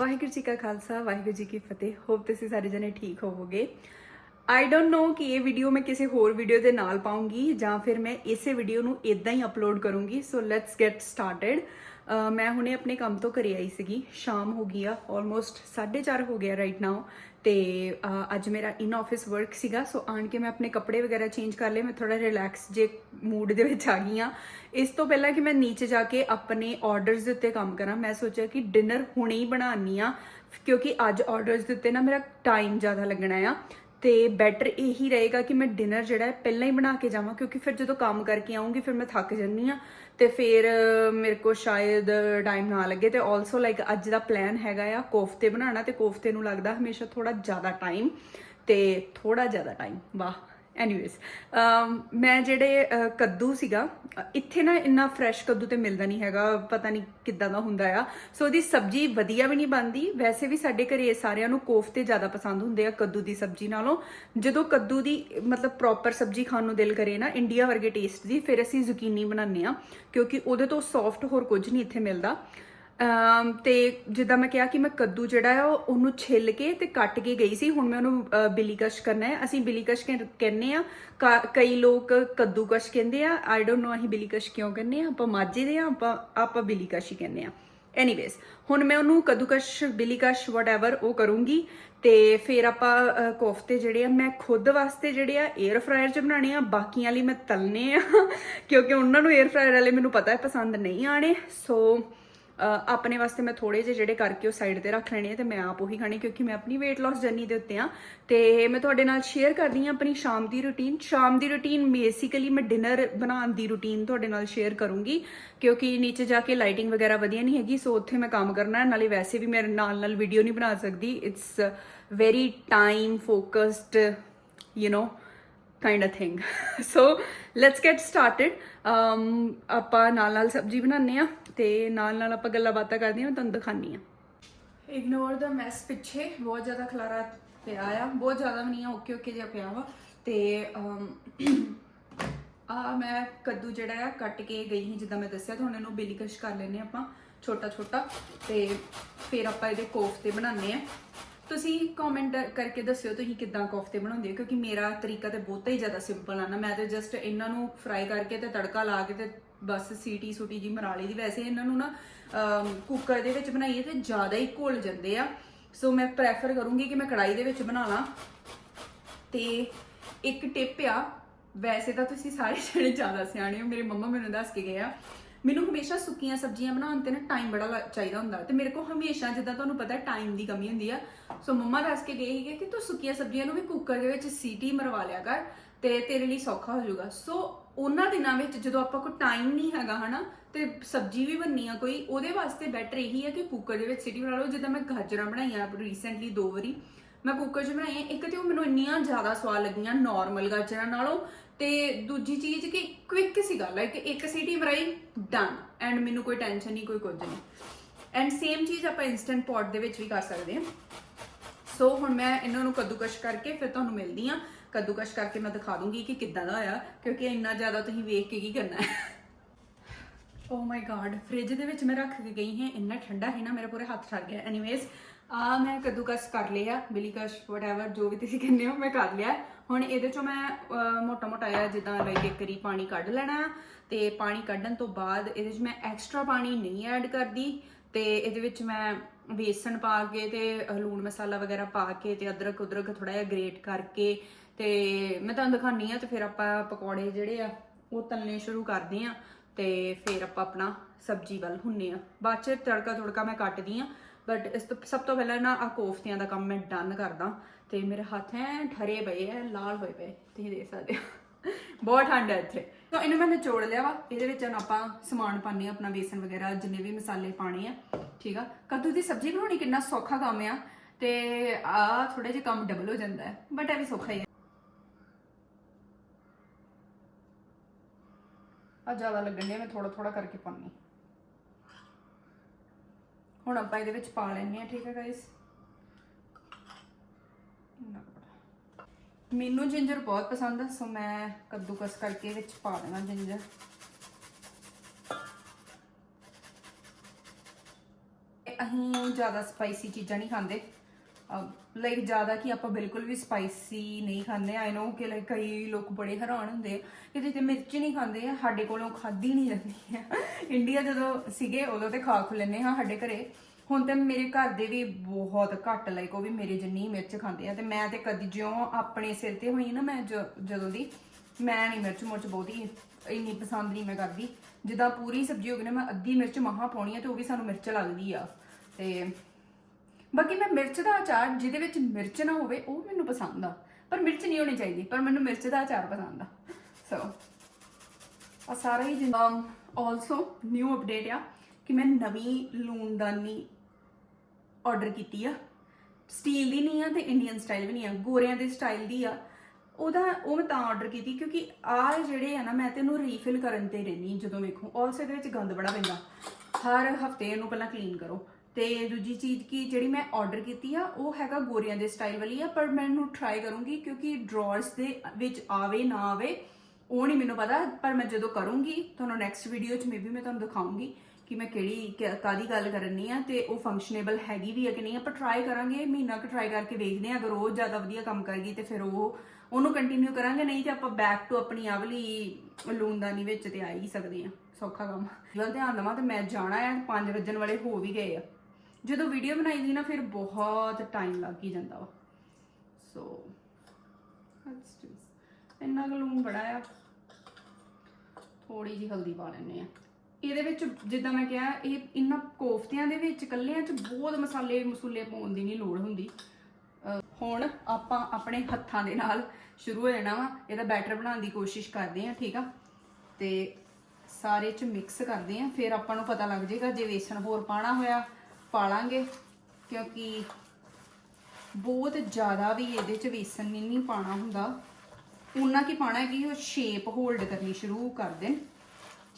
ਵਾਹਿਗੁਰੂ ਜੀ ਕਾ ਖਾਲਸਾ, ਵਾਹਿਗੁਰੂ ਜੀ ਕੀ ਫਤਿਹ। ਹੋਪ ਤੁਸੀਂ ਸਾਰੇ ਜਣੇ ਠੀਕ ਹੋਵੋਗੇ। ਆਈ ਡੋਨਟ ਨੋ ਕਿ ਇਹ ਵੀਡੀਓ ਮੈਂ ਕਿਸੇ ਹੋਰ ਵੀਡੀਓ ਦੇ ਨਾਲ ਪਾਉਂਗੀ ਜਾਂ ਫਿਰ ਮੈਂ ਇਸੇ ਵੀਡੀਓ ਨੂੰ ਇਦਾਂ ਹੀ ਅਪਲੋਡ ਕਰੂੰਗੀ ਸੋ ਲੈਟਸ ਗੈਟ ਸਟਾਰਟਡ ਮੈਂ ਹੁਣੇ ਆਪਣੇ ਕੰਮ ਤੋਂ ਘਰੇ ਆਈ ਸੀਗੀ, ਸ਼ਾਮ ਹੋ ਗਈ ਆ ਆਲਮੋਸਟ 4:30 ਹੋ ਗਿਆ ਰਾਈਟ ਨਾਓ ਤੇ ਅੱਜ ਮੇਰਾ ਇਨ ਆਫਿਸ ਵਰਕ ਸੀਗਾ ਸੋ ਆਣ ਕੇ ਮੈਂ ਆਪਣੇ ਕੱਪੜੇ ਵਗੈਰਾ ਚੇਂਜ ਕਰ ਲਏ, ਮੈਂ ਥੋੜਾ ਰਿਲੈਕਸ ਜੇ ਮੂਡ ਦੇ ਵਿੱਚ ਆ ਗਈ ਆ। ਇਸ ਤੋਂ ਪਹਿਲਾਂ ਕਿ ਮੈਂ ਨੀਚੇ ਜਾ ਕੇ ਆਪਣੇ ਆਰਡਰਸ ਦੇ ਉੱਤੇ ਕੰਮ ਕਰਾਂ, ਮੈਂ ਸੋਚਿਆ ਕਿ ਡਿਨਰ ਹੁਣੇ ਹੀ ਬਣਾਉਣੀ ਆ, ਕਿਉਂਕਿ ਅੱਜ ਆਰਡਰਸ ਦੇ ਉੱਤੇ ਨਾ ਮੇਰਾ ਟਾਈਮ ਜ਼ਿਆਦਾ ਲੱਗਣਾ ਆ। ਤੇ ਬੈਟਰ ਇਹੀ ਰਹੇਗਾ ਕਿ ਮੈਂ ਡਿਨਰ ਜਿਹੜਾ ਹੈ ਪਹਿਲਾਂ ਹੀ ਬਣਾ ਕੇ ਜਾਵਾਂ, ਕਿਉਂਕਿ ਫਿਰ ਜਦੋਂ ਕੰਮ ਕਰਕੇ ਆਉਂਗੀ ਫਿਰ ਮੈਂ ਥੱਕ ਜੰਨੀ ਆ ਤੇ ਫਿਰ ਮੇਰੇ ਕੋ ਸ਼ਾਇਦ ਟਾਈਮ ਨਾ ਲੱਗੇ ਤੇ ਆਲਸੋ ਲਾਈਕ ਅੱਜ ਦਾ ਪਲਾਨ ਹੈਗਾ ਆ ਕੋਫਤੇ ਬਣਾਉਣਾ ਤੇ ਕੋਫਤੇ ਨੂੰ ਲੱਗਦਾ ਹਮੇਸ਼ਾ ਥੋੜਾ ਜ਼ਿਆਦਾ ਟਾਈਮ ਤੇ ਥੋੜਾ ਜ਼ਿਆਦਾ ਟਾਈਮ ਵਾਹ। ਐਨੀਵੇਜ਼ um, ਮੈਂ ਜਿਹੜੇ ਕੱਦੂ ਸੀਗਾ ਇੱਥੇ ਨਾ ਇੰਨਾ ਫਰੈਸ਼ ਕੱਦੂ ਤੇ ਮਿਲਦਾ ਨਹੀਂ ਹੈਗਾ, ਪਤਾ ਨਹੀਂ ਕਿੱਦਾਂ ਦਾ ਹੁੰਦਾ ਆ। ਸੋ ਉਹਦੀ ਸਬਜ਼ੀ ਵਧੀਆ ਵੀ ਨਹੀਂ ਬਣਦੀ, ਵੈਸੇ ਵੀ ਸਾਡੇ ਘਰੇ ਸਾਰਿਆਂ ਨੂੰ ਕੋਫਤੇ ਜ਼ਿਆਦਾ ਪਸੰਦ ਹੁੰਦੇ ਆ ਕੱਦੂ ਦੀ ਸਬਜ਼ੀ ਨਾਲੋਂ। ਜਦੋਂ ਕੱਦੂ ਦੀ, ਮਤਲਬ ਪ੍ਰੋਪਰ ਸਬਜ਼ੀ ਖਾਣ ਨੂੰ ਦਿਲ ਕਰੇ ਨਾ ਇੰਡੀਆ ਵਰਗੇ ਟੇਸਟ ਦੀ, ਫਿਰ ਅਸੀਂ ਜ਼ੁਕੀਨੀ ਬਣਾਉਂਦੇ ਆ ਕਿਉਂਕਿ ਉਹਦੇ ਤੋਂ ਸੌਫਟ ਹੋਰ ਕੁਝ ਨਹੀਂ ਇੱਥੇ ਮਿਲਦਾ। ਤੇ ਜਿੱਦਾਂ ਮੈਂ ਕਿਹਾ ਕਿ ਮੈਂ ਕੱਦੂ ਜਿਹੜਾ ਆ, ਉਹ- ਉਹਨੂੰ ਛਿੱਲ ਕੇ ਤੇ ਕੱਟ ਕੇ ਗਈ ਸੀ। ਹੁਣ ਮੈਂ ਉਹਨੂੰ ਬਿਲੀਕਸ਼ ਕਰਨਾ ਹੈ। ਅਸੀਂ ਬਿਲੀਕਸ਼ ਕਹਿੰਦੇ ਆ, ਕਾ- ਕਈ ਲੋਕ ਕੱਦੂਕਸ਼ ਕਹਿੰਦੇ ਆ। ਆਈ ਡੋਨਟ ਨੋ ਅਸੀਂ ਬਿਲੀਕਸ਼ ਕਿਉਂ ਕਹਿੰਦੇ ਆ। ਆਪਾਂ ਮਾਝੇ ਦੇ ਆ, ਆਪਾਂ ਆਪਾਂ ਬਿਲੀਕਸ਼ ਹੀ ਕਹਿੰਦੇ ਆ। ਐਨੀਵੇਜ਼ ਹੁਣ ਮੈਂ ਉਹਨੂੰ ਕੱਦੂਕਸ਼, ਬਿਲੀਕਸ਼ ਵਟਐਵਰ ਉਹ ਕਰੂੰਗੀ ਤੇ ਫਿਰ ਆਪਾਂ ਕੋਫਤੇ ਜਿਹੜੇ ਆ, ਮੈਂ ਖੁਦ ਵਾਸਤੇ ਜਿਹੜੇ ਆ 에ਅਰ ਫਰਾਇਰ 'ਚ ਬਣਾਣੇ ਆ। ਬਾਕੀਆਂ ਲਈ ਮੈਂ ਤਲਨੇ ਆ, ਕਿਉਂਕਿ ਉਹਨਾਂ ਨੂੰ 에ਅਰ ਫਰਾਇਰ ਵਾਲੇ ਮੈਨੂੰ ਪਤਾ ਹੈ, ਪਸੰਦ ਨਹੀਂ ਆਣੇ ਸੋ ਆਪਣੇ ਵਾਸਤੇ ਮੈਂ ਥੋੜੇ ਜਿਹੇ ਜਿਹੜੇ ਕਰਕੇ ਉਹ ਸਾਈਡ ਤੇ ਰੱਖ ਲੈਣੇ ਆ ਤੇ ਮੈਂ ਆਪ ਉਹੀ ਖਾਣੇ ਕਿਉਂਕਿ ਮੈਂ ਆਪਣੀ weight loss ਜਰਨੀ ਦੇ ਉੱਤੇ ਆ। ਤੇ ਮੈਂ ਤੁਹਾਡੇ ਨਾਲ ਸ਼ੇਅਰ ਕਰਦੀ ਆ ਆਪਣੀ ਸ਼ਾਮ ਦੀ ਰੁਟੀਨ ਸ਼ਾਮ ਦੀ ਰੁਟੀਨ ਬੇਸਿਕਲੀ ਮੈਂ ਡਿਨਰ ਬਣਾਉਣ ਦੀ ਰੁਟੀਨ ਤੁਹਾਡੇ ਨਾਲ ਸ਼ੇਅਰ ਕਰੂੰਗੀ ਕਿਉਂਕਿ ਨੀਚੇ ਜਾ ਕੇ ਲਾਈਟਿੰਗ ਵਗੈਰਾ ਵਧੀਆ ਨਹੀਂ ਹੈਗੀ, ਸੋ ਉੱਥੇ ਮੈਂ ਕੰਮ ਕਰਨਾ ਹੈ। ਨਾਲੇ ਵੈਸੇ ਵੀ ਮੇਰੇ ਨਾਲ ਨਾਲ ਵੀਡੀਓ ਨਹੀਂ ਬਣਾ ਸਕਦੀ। It's very time focused you know kind uh thing so let's get started ਆਪਾਂ ਨਾਲ ਨਾਲ ਸਬਜ਼ੀ ਬਣਾਉਂਦੇ ਆ ਤੇ ਨਾਲ ਨਾਲ ਆਪਾਂ ਗੱਲਾਂ ਬਾਤਾਂ ਕਰਦੇ ਆ ਮੈਂ ਤੁਹਾਨੂੰ ਦਿਖਾਨੀ ਆ ਇਗਨੋਰ ਦਾ ਮੈਸ ਪਿੱਛੇ, ਬਹੁਤ ਜ਼ਿਆਦਾ ਖਲਾਰਾ ਪਿਆ ਆ, ਬਹੁਤ ਜ਼ਿਆਦਾ ਵੀ ਨਹੀਂ ਆ, ਓਕੇ ਓਕੇ ਜਿਹਾ ਪਿਆ ਵਾ। ਤੇ ਆ ਮੈਂ ਕੱਦੂ ਜਿਹੜਾ ਆ, ਕੱਟ ਕੇ ਗਈ ਸੀ, ਜਿੱਦਾਂ ਮੈਂ ਦੱਸਿਆ ਤੁਹਾਨੂੰ ਇਹਨੂੰ ਬੇਲੀਕਸ਼ ਕਰ ਲੈਨੇ ਆਪਾਂ, ਛੋਟਾ ਛੋਟਾ। ਤੇ ਫਿਰ ਆਪਾਂ ਇਹਦੇ ਕੋਫਤੇ ਬਣਾਉਂਦੇ ਆ ਤੁਸੀਂ ਕਮੈਂਟ ਕਰਕੇ ਦੱਸਿਓ ਤੁਸੀਂ ਕਿੱਦਾਂ ਕੋਫਤੇ ਬਣਾਉਂਦੇ ਹੋ, ਕਿਉਂਕਿ ਮੇਰਾ ਤਰੀਕਾ ਤੇ ਬਹੁਤਾ ਹੀ ਜ਼ਿਆਦਾ ਸਿੰਪਲ ਆ ਨਾ। ਮੈਂ ਤੇ ਜਸਟ ਇਹਨਾਂ ਨੂੰ ਫਰਾਈ ਕਰਕੇ ਤੇ ਤੜਕਾ ਲਾ ਕੇ ਤੇ ਬਸ ਸੀਟੀ ਸੁਟੀ ਜੀ ਮਰਾਲੀ ਦੀ। ਵੈਸੇ ਇਹਨਾਂ ਨੂੰ ਨਾ ਕੁੱਕਰ ਦੇ ਵਿੱਚ ਬਣਾਈਏ ਤੇ ਜ਼ਿਆਦਾ ਹੀ ਘੁਲ ਜਾਂਦੇ ਆ। ਸੋ ਮੈਂ ਪ੍ਰੈਫਰ ਕਰੂੰਗੀ ਕਿ ਮੈਂ ਕੜਾਈ ਦੇ ਵਿੱਚ ਬਣਾ ਲਾਂ। ਤੇ ਇੱਕ ਟਿਪ ਆ, ਵੈਸੇ ਤਾਂ ਤੁਸੀਂ ਸਾਰੇ ਜਣੇ ਜ਼ਿਆਦਾ ਸਿਆਣੇ ਹੋ, ਮੇਰੇ ਮੰਮਾ ਮੈਨੂੰ ਦੱਸ ਕੇ ਗਏ ਆ, ਮੈਨੂੰ ਹਮੇਸ਼ਾ ਸੁੱਕੀਆਂ ਸਬਜ਼ੀਆਂ ਬਣਾਉਣ ਤੇ ਨਾ ਟਾਈਮ ਬੜਾ ਲ- ਚਾਹੀਦਾ ਹੁੰਦਾ। ਤੇ ਮੇਰੇ ਕੋਲ ਹਮੇਸ਼ਾ ਜਿੱਦਾਂ ਤੁਹਾਨੂੰ ਪਤਾ ਟਾਈਮ ਦੀ ਕਮੀ ਹੁੰਦੀ ਆ। ਸੋ ਮੰਮਾ ਦੱਸ ਕੇ ਗਏ ਸੀਗੇ ਕਿ ਤੂੰ ਸੁੱਕੀਆਂ ਸਬਜ਼ੀਆਂ ਨੂੰ ਵੀ ਕੁੱਕਰ ਦੇ ਵਿੱਚ ਸੀਟੀ ਮਰਵਾ ਲਿਆ ਕਰ ਤੇ ਤੇਰੇ ਲਈ ਸੌਖਾ ਹੋ ਜਾਊਗਾ। ਸੋ ਉਹਨਾਂ ਦਿਨਾਂ ਵਿੱਚ ਜਦੋਂ ਆਪਾਂ ਕੋਲ ਟਾਈਮ ਨਹੀਂ ਹੈਗਾ, ਹਨਾ, ਤੇ ਸਬਜ਼ੀ ਵੀ ਬਣਨੀ ਆ ਕੋਈ, ਉਹਦੇ ਵਾਸਤੇ ਬੈਟਰ ਇਹੀ ਹੈ ਕਿ ਕੁੱਕਰ ਦੇ ਵਿੱਚ ਸਿਟੀ ਬਣਾ ਲਓ। ਜਿੱਦਾਂ ਮੈਂ ਗਾਜਰਾਂ ਬਣਾਈਆਂ ਰੀਸੈਂਟਲੀ ਦੋ ਵਾਰੀ, ਮੈਂ ਕੁੱਕਰ 'ਚ ਬਣਾਈਆਂ ਇੱਕ ਤੇ ਉਹ ਮੈਨੂੰ ਇੰਨੀਆਂ ਜ਼ਿਆਦਾ ਸਵਾਦ ਲੱਗੀਆਂ ਨਾਰਮਲ ਗਾਜਰਾਂ ਨਾਲੋਂ, ਤੇ ਦੂਜੀ ਚੀਜ਼ ਕਿ ਕੁਇਕ ਹੈ ਕਿ ਇੱਕ ਸੀਟੀ ਮਰਾਈ ਡਨ ਐਂਡ ਮੈਨੂੰ ਕੋਈ ਟੈਨਸ਼ਨ ਨਹੀਂ, ਕੋਈ ਕੁਝ ਨਹੀਂ। ਐਂਡ ਸੇਮ ਚੀਜ਼ ਆਪਾਂ ਇਨਸਟੈਂਟ ਪੋਟ ਦੇ ਵਿੱਚ ਵੀ ਕਰ ਸਕਦੇ ਹਾਂ ਸੋ ਹੁਣ ਮੈਂ ਇਹਨਾਂ ਨੂੰ ਕੱਦੂਕਸ਼ ਕਰਕੇ ਫਿਰ ਤੁਹਾਨੂੰ ਮਿਲਦੀ ਆ ਕੱਦੂਕਸ਼ ਕਰਕੇ ਮੈਂ ਦਿਖਾ ਦੂੰਗੀ ਕਿ ਕਿੱਦਾਂ ਦਾ ਹੋਇਆ, ਕਿਉਂਕਿ ਇੰਨਾ ਜ਼ਿਆਦਾ ਤੁਸੀਂ ਵੇਖ ਕੇ ਕੀ ਕਰਨਾ ਹੈ। ਓ ਮਾਈ ਗॉड ਫ੍ਰਿਜ ਦੇ ਵਿੱਚ ਮੈਂ ਰੱਖ ਕੇ ਗਈ ਹਾਂ। ਇੰਨਾ ਠੰਡਾ ਹੈ ਨਾ, ਮੇਰੇ ਪੂਰੇ ਹੱਥ ਛੱਡ ਗਿਆ ਐਨੀਵੇਜ਼ ਆ ਮੈਂ ਕੱਦੂਕਸ ਕਰ ਲਿਆ, ਬਿਲੀਕਸ਼ ਵਟਐਵਰ ਜੋ ਵੀ ਤੁਸੀਂ ਕਹਿੰਦੇ ਹੋ, ਮੈਂ ਕਰ ਲਿਆ। ਹੁਣ ਇਹਦੇ ਚੋਂ ਮੈਂ ਮੋਟਾ ਮੋਟਾ ਆ ਜਿੱਦਾਂ ਲਾਈਕ ਇੱਕ ਰੀ ਪਾਣੀ ਕੱਢ ਲੈਣਾ। ਤੇ ਪਾਣੀ ਕੱਢਣ ਤੋਂ ਬਾਅਦ ਇਹਦੇ ਵਿੱਚ ਮੈਂ ਐਕਸਟਰਾ ਪਾਣੀ ਨਹੀਂ ਐਡ ਕਰਦੀ। ਤੇ ਇਹਦੇ ਵਿੱਚ ਮੈਂ ਬੇਸਣ ਪਾ ਕੇ ਤੇ ਲੂਣ ਮਸਾਲਾ ਵਗੈਰਾ ਪਾ ਕੇ ਤੇ ਅਦਰਕ ਉਦਰਕ ਥੋੜਾ ਜਿਹਾ ਗ੍ਰੇਟ ਕਰਕੇ ਤੇ ਮੈਂ ਤੁਹਾਨੂੰ ਦਿਖਾਨੀ ਆ ਤੇ ਫਿਰ ਆਪਾਂ ਪਕੌੜੇ ਜਿਹੜੇ ਆ ਉਹ ਤਲਨੇ ਸ਼ੁਰੂ ਕਰਦੇ ਆ ਤੇ ਫਿਰ ਆਪਾਂ ਆਪਣਾ ਸਬਜ਼ੀ ਵੱਲ ਹੁੰਨੇ ਆ ਬਾਅਦ ਚ ਤੜਕਾ ਤੁੜਕਾ ਮੈਂ ਕੱਟਦੀ ਆ ਬਟ ਇਸ ਤੋਂ ਸਭ ਤੋਂ ਪਹਿਲਾਂ ਨਾ ਆ ਕੋਫਤਿਆਂ ਦਾ ਕੰਮ ਮੈਂ ਡਨ ਕਰਦਾ ਤੇ ਮੇਰੇ ਹੱਥ ਐ ਠਰੇ ਪਏ ਐ, ਲਾਲ ਹੋਏ ਪਏ, ਤੁਸੀਂ ਦੇਖ ਸਕਦੇ ਹੋ। ਬਹੁਤ ਠੰਡ ਹੈ ਇੱਥੇ। ਤਾਂ ਇਹਨੂੰ ਮੈਂ ਨਿਚੋੜ ਲਿਆ ਵਾ। ਇਹਦੇ ਵਿੱਚ ਹੁਣ ਆਪਾਂ ਸਮਾਨ ਪਾਣੇ ਆ ਆਪਣਾ ਬੇਸਨ ਵਗੈਰਾ, ਜਿੰਨੇ ਵੀ ਮਸਾਲੇ ਪਾਣੇ ਆ। ਠੀਕ ਆ? ਕੱਦੂ ਦੀ ਸਬਜ਼ੀ ਬਣਾਉਣੀ ਕਿੰਨਾ ਸੌਖਾ ਕੰਮ ਆ। ਤੇ ਆ ਥੋੜੇ ਜਿਹਾ ਕੰਮ ਡਬਲ ਹੋ ਜਾਂਦਾ ਹੈ ਬਟ ਇਹ ਵੀ ਸੌਖਾ ਹੀ ਹੈ ਆ ਜ਼ਿਆਦਾ ਲੱਗਣ ਡਿਆ, ਮੈਂ ਥੋੜਾ ਥੋੜਾ ਕਰਕੇ ਪਾਣੀ ਹੁਣ ਆਪਾਂ ਇਹਦੇ ਵਿੱਚ ਪਾ ਲੈਣੇ ਆ ਠੀਕ ਹੈ ਗਾਇਸ ਮੈਨੂੰ ਜਿੰਜਰ ਬਹੁਤ ਪਸੰਦ ਹੈ ਸੋ ਮੈਂ ਕੱਦੂਕਸ ਕਰਕੇ ਵਿੱਚ ਪਾ ਦੇਣਾ ਜਿੰਜਰ। ਅਸੀਂ ਜ਼ਿਆਦਾ ਸਪਾਈਸੀ ਚੀਜ਼ਾਂ ਨਹੀਂ ਖਾਂਦੇ। ਲਾਈਕ ਜ਼ਿਆਦਾ ਕਿ ਆਪਾਂ ਬਿਲਕੁਲ ਵੀ ਸਪਾਈਸੀ ਨਹੀਂ ਖਾਂਦੇ। ਆਈ ਨੋ ਕਿ ਲਾਈਕ ਕਈ ਲੋਕ ਬੜੇ ਹੈਰਾਨ ਹੁੰਦੇ ਆ ਕਿ ਜਿੱਥੇ ਮਿਰਚ ਨਹੀਂ ਖਾਂਦੇ ਆ, ਸਾਡੇ ਕੋਲੋਂ ਖਾਦੀ ਨਹੀਂ ਜਾਂਦੀ ਆ। ਇੰਡੀਆ ਜਦੋਂ ਸੀਗੇ, ਉਦੋਂ ਤੇ ਖਾ ਖੁ ਲੈਂਦੇ ਹਾਂ ਸਾਡੇ ਘਰੇ। ਹੁਣ ਤੇ ਮੇਰੇ ਘਰ ਦੇ ਵੀ ਬਹੁਤ ਘੱਟ ਲਾਈਕ ਉਹ ਵੀ ਮੇਰੇ ਜਿੰਨੀ ਮਿਰਚ ਖਾਂਦੇ ਆ ਤੇ ਮੈਂ ਤੇ ਕਦੀ ਜਿਉਂ ਆਪਣੇ ਸਿਰ ਤੇ ਹੋਈ ਨਾ ਮੈਂ ਜ- ਜਦੋਂ ਦੀ, ਮੈਂ ਨਹੀਂ ਮਿਰਚ ਮੁਰਚ ਬਹੁਤੀ ਇੰਨੀ ਪਸੰਦ ਨਹੀਂ ਮੈਂ ਕਰਦੀ। ਜਿੱਦਾਂ ਪੂਰੀ ਸਬਜ਼ੀ ਹੋ ਗਈ ਨਾ, ਮੈਂ ਅੱਧੀ ਮਿਰਚ ਮਹਾ ਪਾਉਣੀ ਆ ਤੇ ਉਹ ਵੀ ਸਾਨੂੰ ਮਿਰਚ ਲੱਗਦੀ ਆ। ਤੇ ਬਾਕੀ ਮੈਂ ਮਿਰਚ ਦਾ ਅਚਾਰ ਜਿਹਦੇ ਵਿੱਚ ਮਿਰਚ ਨਾ ਹੋਵੇ, ਉਹ ਮੈਨੂੰ ਪਸੰਦ ਆ। ਪਰ ਮਿਰਚ ਨਹੀਂ ਹੋਣੀ ਚਾਹੀਦੀ, ਪਰ ਮੈਨੂੰ ਮਿਰਚ ਦਾ ਅਚਾਰ ਪਸੰਦ ਆ। ਸੋ ਆ ਸਾਰਾ ਹੀ ਜਿੰਨਾ ਆਲਸੋ ਨਿਊ ਅਪਡੇਟ ਆ ਕਿ ਮੈਂ ਨਵੀਂ ਲੂਣਦਾਨੀ ਆਰਡਰ ਕੀਤੀ ਆ। ਸਟੀਲ ਦੀ ਨਹੀਂ ਆ ਤੇ ਇੰਡੀਅਨ ਸਟਾਈਲ ਵੀ ਨਹੀਂ ਆ। ਗੋਰਿਆਂ ਦੇ ਸਟਾਈਲ ਦੀ ਆ। ਉਹਦਾ, ਉਹ ਮੈਂ ਤਾਂ ਆਰਡਰ ਕੀਤੀ ਕਿਉਂਕਿ ਆਹ ਜਿਹੜੇ ਆ ਨਾ, ਮੈਂ ਤੇ ਇਹਨੂੰ ਰੀਫਿਲ ਕਰਨ ਤੇ ਰਹਿਣੀ ਜਦੋਂ ਵੇਖੋ। ਔਰ ਇਹਦੇ ਵਿੱਚ ਗੰਦ ਬੜਾ ਪੈਂਦਾ। ਹਰ ਹਫ਼ਤੇ ਇਹਨੂੰ ਪਹਿਲਾਂ ਕਲੀਨ ਕਰੋ। ਤੇ ਦੂਜੀ ਚੀਜ਼ ਕੀ, ਜਿਹੜੀ ਮੈਂ ਆਰਡਰ ਕੀਤੀ ਆ, ਉਹ ਹੈਗਾ ਗੋਰੀਆਂ ਦੇ ਸਟਾਈਲ ਵਾਲੀ ਆ, ਪਰ ਮੈਂ ਇਹਨੂੰ ਟਰਾਈ ਕਰੂੰਗੀ ਕਿਉਂਕਿ ਡਰਾਅਰਸ ਦੇ ਵਿੱਚ ਆਵੇ, ਨਾ ਆਵੇ, ਉਹ ਨਹੀਂ ਮੈਨੂੰ ਪਤਾ, ਪਰ ਮੈਂ ਜਦੋਂ ਕਰੂੰਗੀ, ਤੁਹਾਨੂੰ ਨੈਕਸਟ ਵੀਡੀਓ 'ਚ ਮੇਬੀ ਮੈਂ ਤੁਹਾਨੂੰ ਦਿਖਾਉਂਗੀ। ਕਿ ਮੈਂ ਕਿਹੜੀ ਕ- ਕਾਹਦੀ ਗੱਲ ਕਰਨੀ ਆ ਤੇ ਉਹ ਫੰਕਸ਼ਨੇਬਲ ਹੈਗੀ ਵੀ ਹੈ ਕਿ ਨਹੀਂ, ਆਪਾਂ ਟਰਾਈ ਕਰਾਂਗੇ, ਮਹੀਨਾ ਕੁ ਟਰਾਈ ਕਰਕੇ ਵੇਖਦੇ ਆ, ਅਗਰ ਉਹ ਜ਼ਿਆਦਾ ਵਧੀਆ ਕੰਮ ਕਰ ਗਈ ਤੇ ਫਿਰ ਉਹ, ਉਹਨੂੰ ਕੰਟੀਨਿਊ ਕਰਾਂਗੇ, ਨਹੀਂ ਤੇ ਆਪਾਂ ਬੈਕ ਟੂ ਆਪਣੀ ਆਵਲੀ ਲੂਨਦਾਨੀ ਵਿੱਚ ਤੇ ਆ ਹੀ ਸਕਦੇ ਆ, ਸੌਖਾ ਕੰਮ। ਵੱਲ ਧਿਆਨ ਦੇਵਾਂ ਤੇ ਮੈਂ ਜਾਣਾ ਆ 5 ਵਜਣ ਵਾਲੇ ਹੋ ਵੀ ਗਏ ਆ। ਜਦੋਂ ਵੀਡੀਓ ਬਣਾਈ ਦੀ ਨਾ, ਫਿਰ ਬਹੁਤ ਟਾਈਮ ਲੱਗ ਹੀ ਜਾਂਦਾ ਵਾ। ਸੋ let's do ਇੰਨਾ ਕੁ ਲੂਣ ਬੜਾ ਆ। ਥੋੜੀ ਜਿਹੀ ਹਲਦੀ ਪਾ ਲੈਣੇ ਆ। ਇਹਦੇ ਵਿੱਚ ਜਿੱਦਾਂ ਮੈਂ ਕਿਹਾ, ਇਹ ਇਹਨਾਂ ਕੋਫਤਿਆਂ ਦੇ ਵਿੱਚ ਕੱਲਿਆਂ 'ਚ ਬਹੁਤ ਮਸਾਲੇ ਮਸੂਲੇ ਪਾਉਣ ਦੀ ਨਹੀਂ ਲੋੜ ਹੁੰਦੀ। ਅਹ ਹੁਣ ਆਪਾਂ ਆਪਣੇ ਹੱਥਾਂ ਦੇ ਨਾਲ ਸ਼ੁਰੂ ਹੋ ਜਾਣਾ ਵਾ। ਇਹਦਾ ਬੈਟਰ ਬਣਾਉਣ ਦੀ ਕੋਸ਼ਿਸ਼ ਕਰਦੇ ਹਾਂ, ਠੀਕ ਆ? ਤੇ ਸਾਰੇ ਚ ਮਿਕਸ ਕਰਦੇ ਹਾਂ। ਫਿਰ ਆਪਾਂ ਨੂੰ ਪਤਾ ਲੱਗ ਜਾਏਗਾ ਜੇ ਵੇਸਣ ਹੋਰ ਪਾਣਾ ਹੋਇਆ ਪਾ ਲਾਂਗੇ ਕਿਉਂਕਿ ਬਹੁਤ ਜ਼ਿਆਦਾ ਵੀ ਇਹਦੇ ਚ ਵੇਸਣ ਨਹੀਂ ਨਹੀਂ ਪਾਣਾ ਹੁੰਦਾ। ਉਹਨਾਂ ਕੀ ਪਾਣਾ ਹੈ ਕਿ ਉਹ ਸ਼ੇਪ ਹੋਲਡ ਕਰਨੀ ਸ਼ੁਰੂ ਕਰ ਦੇਣ।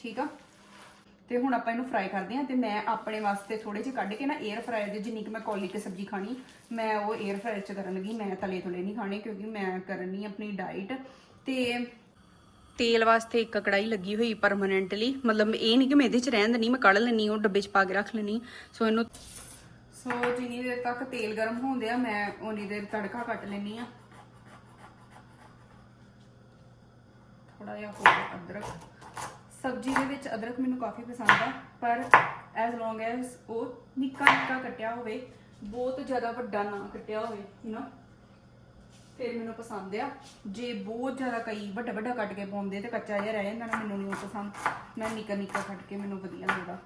ਠੀਕ ਆ? ਤੇ ਹੁਣ ਆਪਾਂ ਇਹਨੂੰ ਫਰਾਈ ਕਰਦੇ ਹਾਂ ਤੇ ਮੈਂ ਆਪਣੇ ਵਾਸਤੇ ਥੋੜੇ ਜਿਹੇ ਕੱਢ ਕੇ ਨਾ 에ਅਰ ਫਰਾਇਰ ਦੇ ਜਿੰਨੀ ਕਿ ਮੈਂ ਕੌਲੀ ਤੇ ਸਬਜ਼ੀ ਖਾਣੀ, ਮੈਂ ਉਹ 에ਅਰ ਫਰਾਇਰ ਚ ਕਰਨ ਲੱਗੀ, ਮੈਂ ਤਲੇ ਤੁਲੇ ਨਹੀਂ ਖਾਣੇ ਕਿਉਂਕਿ ਮੈਂ ਕਰਨੀ ਆਪਣੀ ਡਾਈਟ ਤੇ ਤੇਲ ਵਾਸਤੇ ਇੱਕ ਕੜਾਈ ਲੱਗੀ ਹੋਈ ਪਰਮਨੈਂਟਲੀ ਮਤਲਬ ਇਹ ਨਹੀਂ ਕਿ ਮੈਂ ਇਹਦੇ ਚ ਰਹਿਣ ਦੇਣੀ ਮੈਂ ਕੱਢ ਲੈਣੀ ਉਹ ਡੱਬੇ ਚ ਪਾ ਕੇ ਰੱਖ ਲੈਣੀ ਸੋ ਇਹਨੂੰ ਸੋ ਜਿੰਨੀ ਦੇਰ ਤੱਕ ਤੇਲ ਗਰਮ ਹੁੰਦੇ ਆ, ਮੈਂ ਉਨੀ ਦੇਰ ਤੜਕਾ ਕੱਟ ਲੈਣੀ ਆ। ਥੋੜਾ ਜਿਹਾ ਹੋਰ ਅਦਰਕ। ਸਬਜ਼ੀ ਦੇ ਵਿੱਚ ਅਦਰਕ ਮੈਨੂੰ ਕਾਫੀ ਪਸੰਦ ਆ, ਪਰ ਐਸ ਲੌਂਗ ਐਸ ਉਹ ਨਿੱਕਾ ਨਿੱਕਾ ਕੱਟਿਆ ਹੋਵੇ, ਬਹੁਤ ਜ਼ਿਆਦਾ ਵੱਡਾ ਨਾ ਕੱਟਿਆ ਹੋਵੇ ਨਾ ਫਿਰ ਮੈਨੂੰ ਪਸੰਦ ਆ। ਜੇ ਬਹੁਤ ਜ਼ਿਆਦਾ ਕਈ ਵੱਡਾ ਵੱਡਾ ਕੱਟ ਕੇ ਪਾਉਂਦੇ ਤੇ ਕੱਚਾ ਜਿਹਾ ਰਹਿ ਜਾਂਦਾ ਨਾ, ਮੈਨੂੰ ਨਹੀਂ ਉਹ ਪਸੰਦ। ਮੈਂ ਨਿੱਕਾ ਨਿੱਕਾ ਕੱਟ ਕੇ ਮੈਨੂੰ ਵਧੀਆ ਲੱਗਦਾ।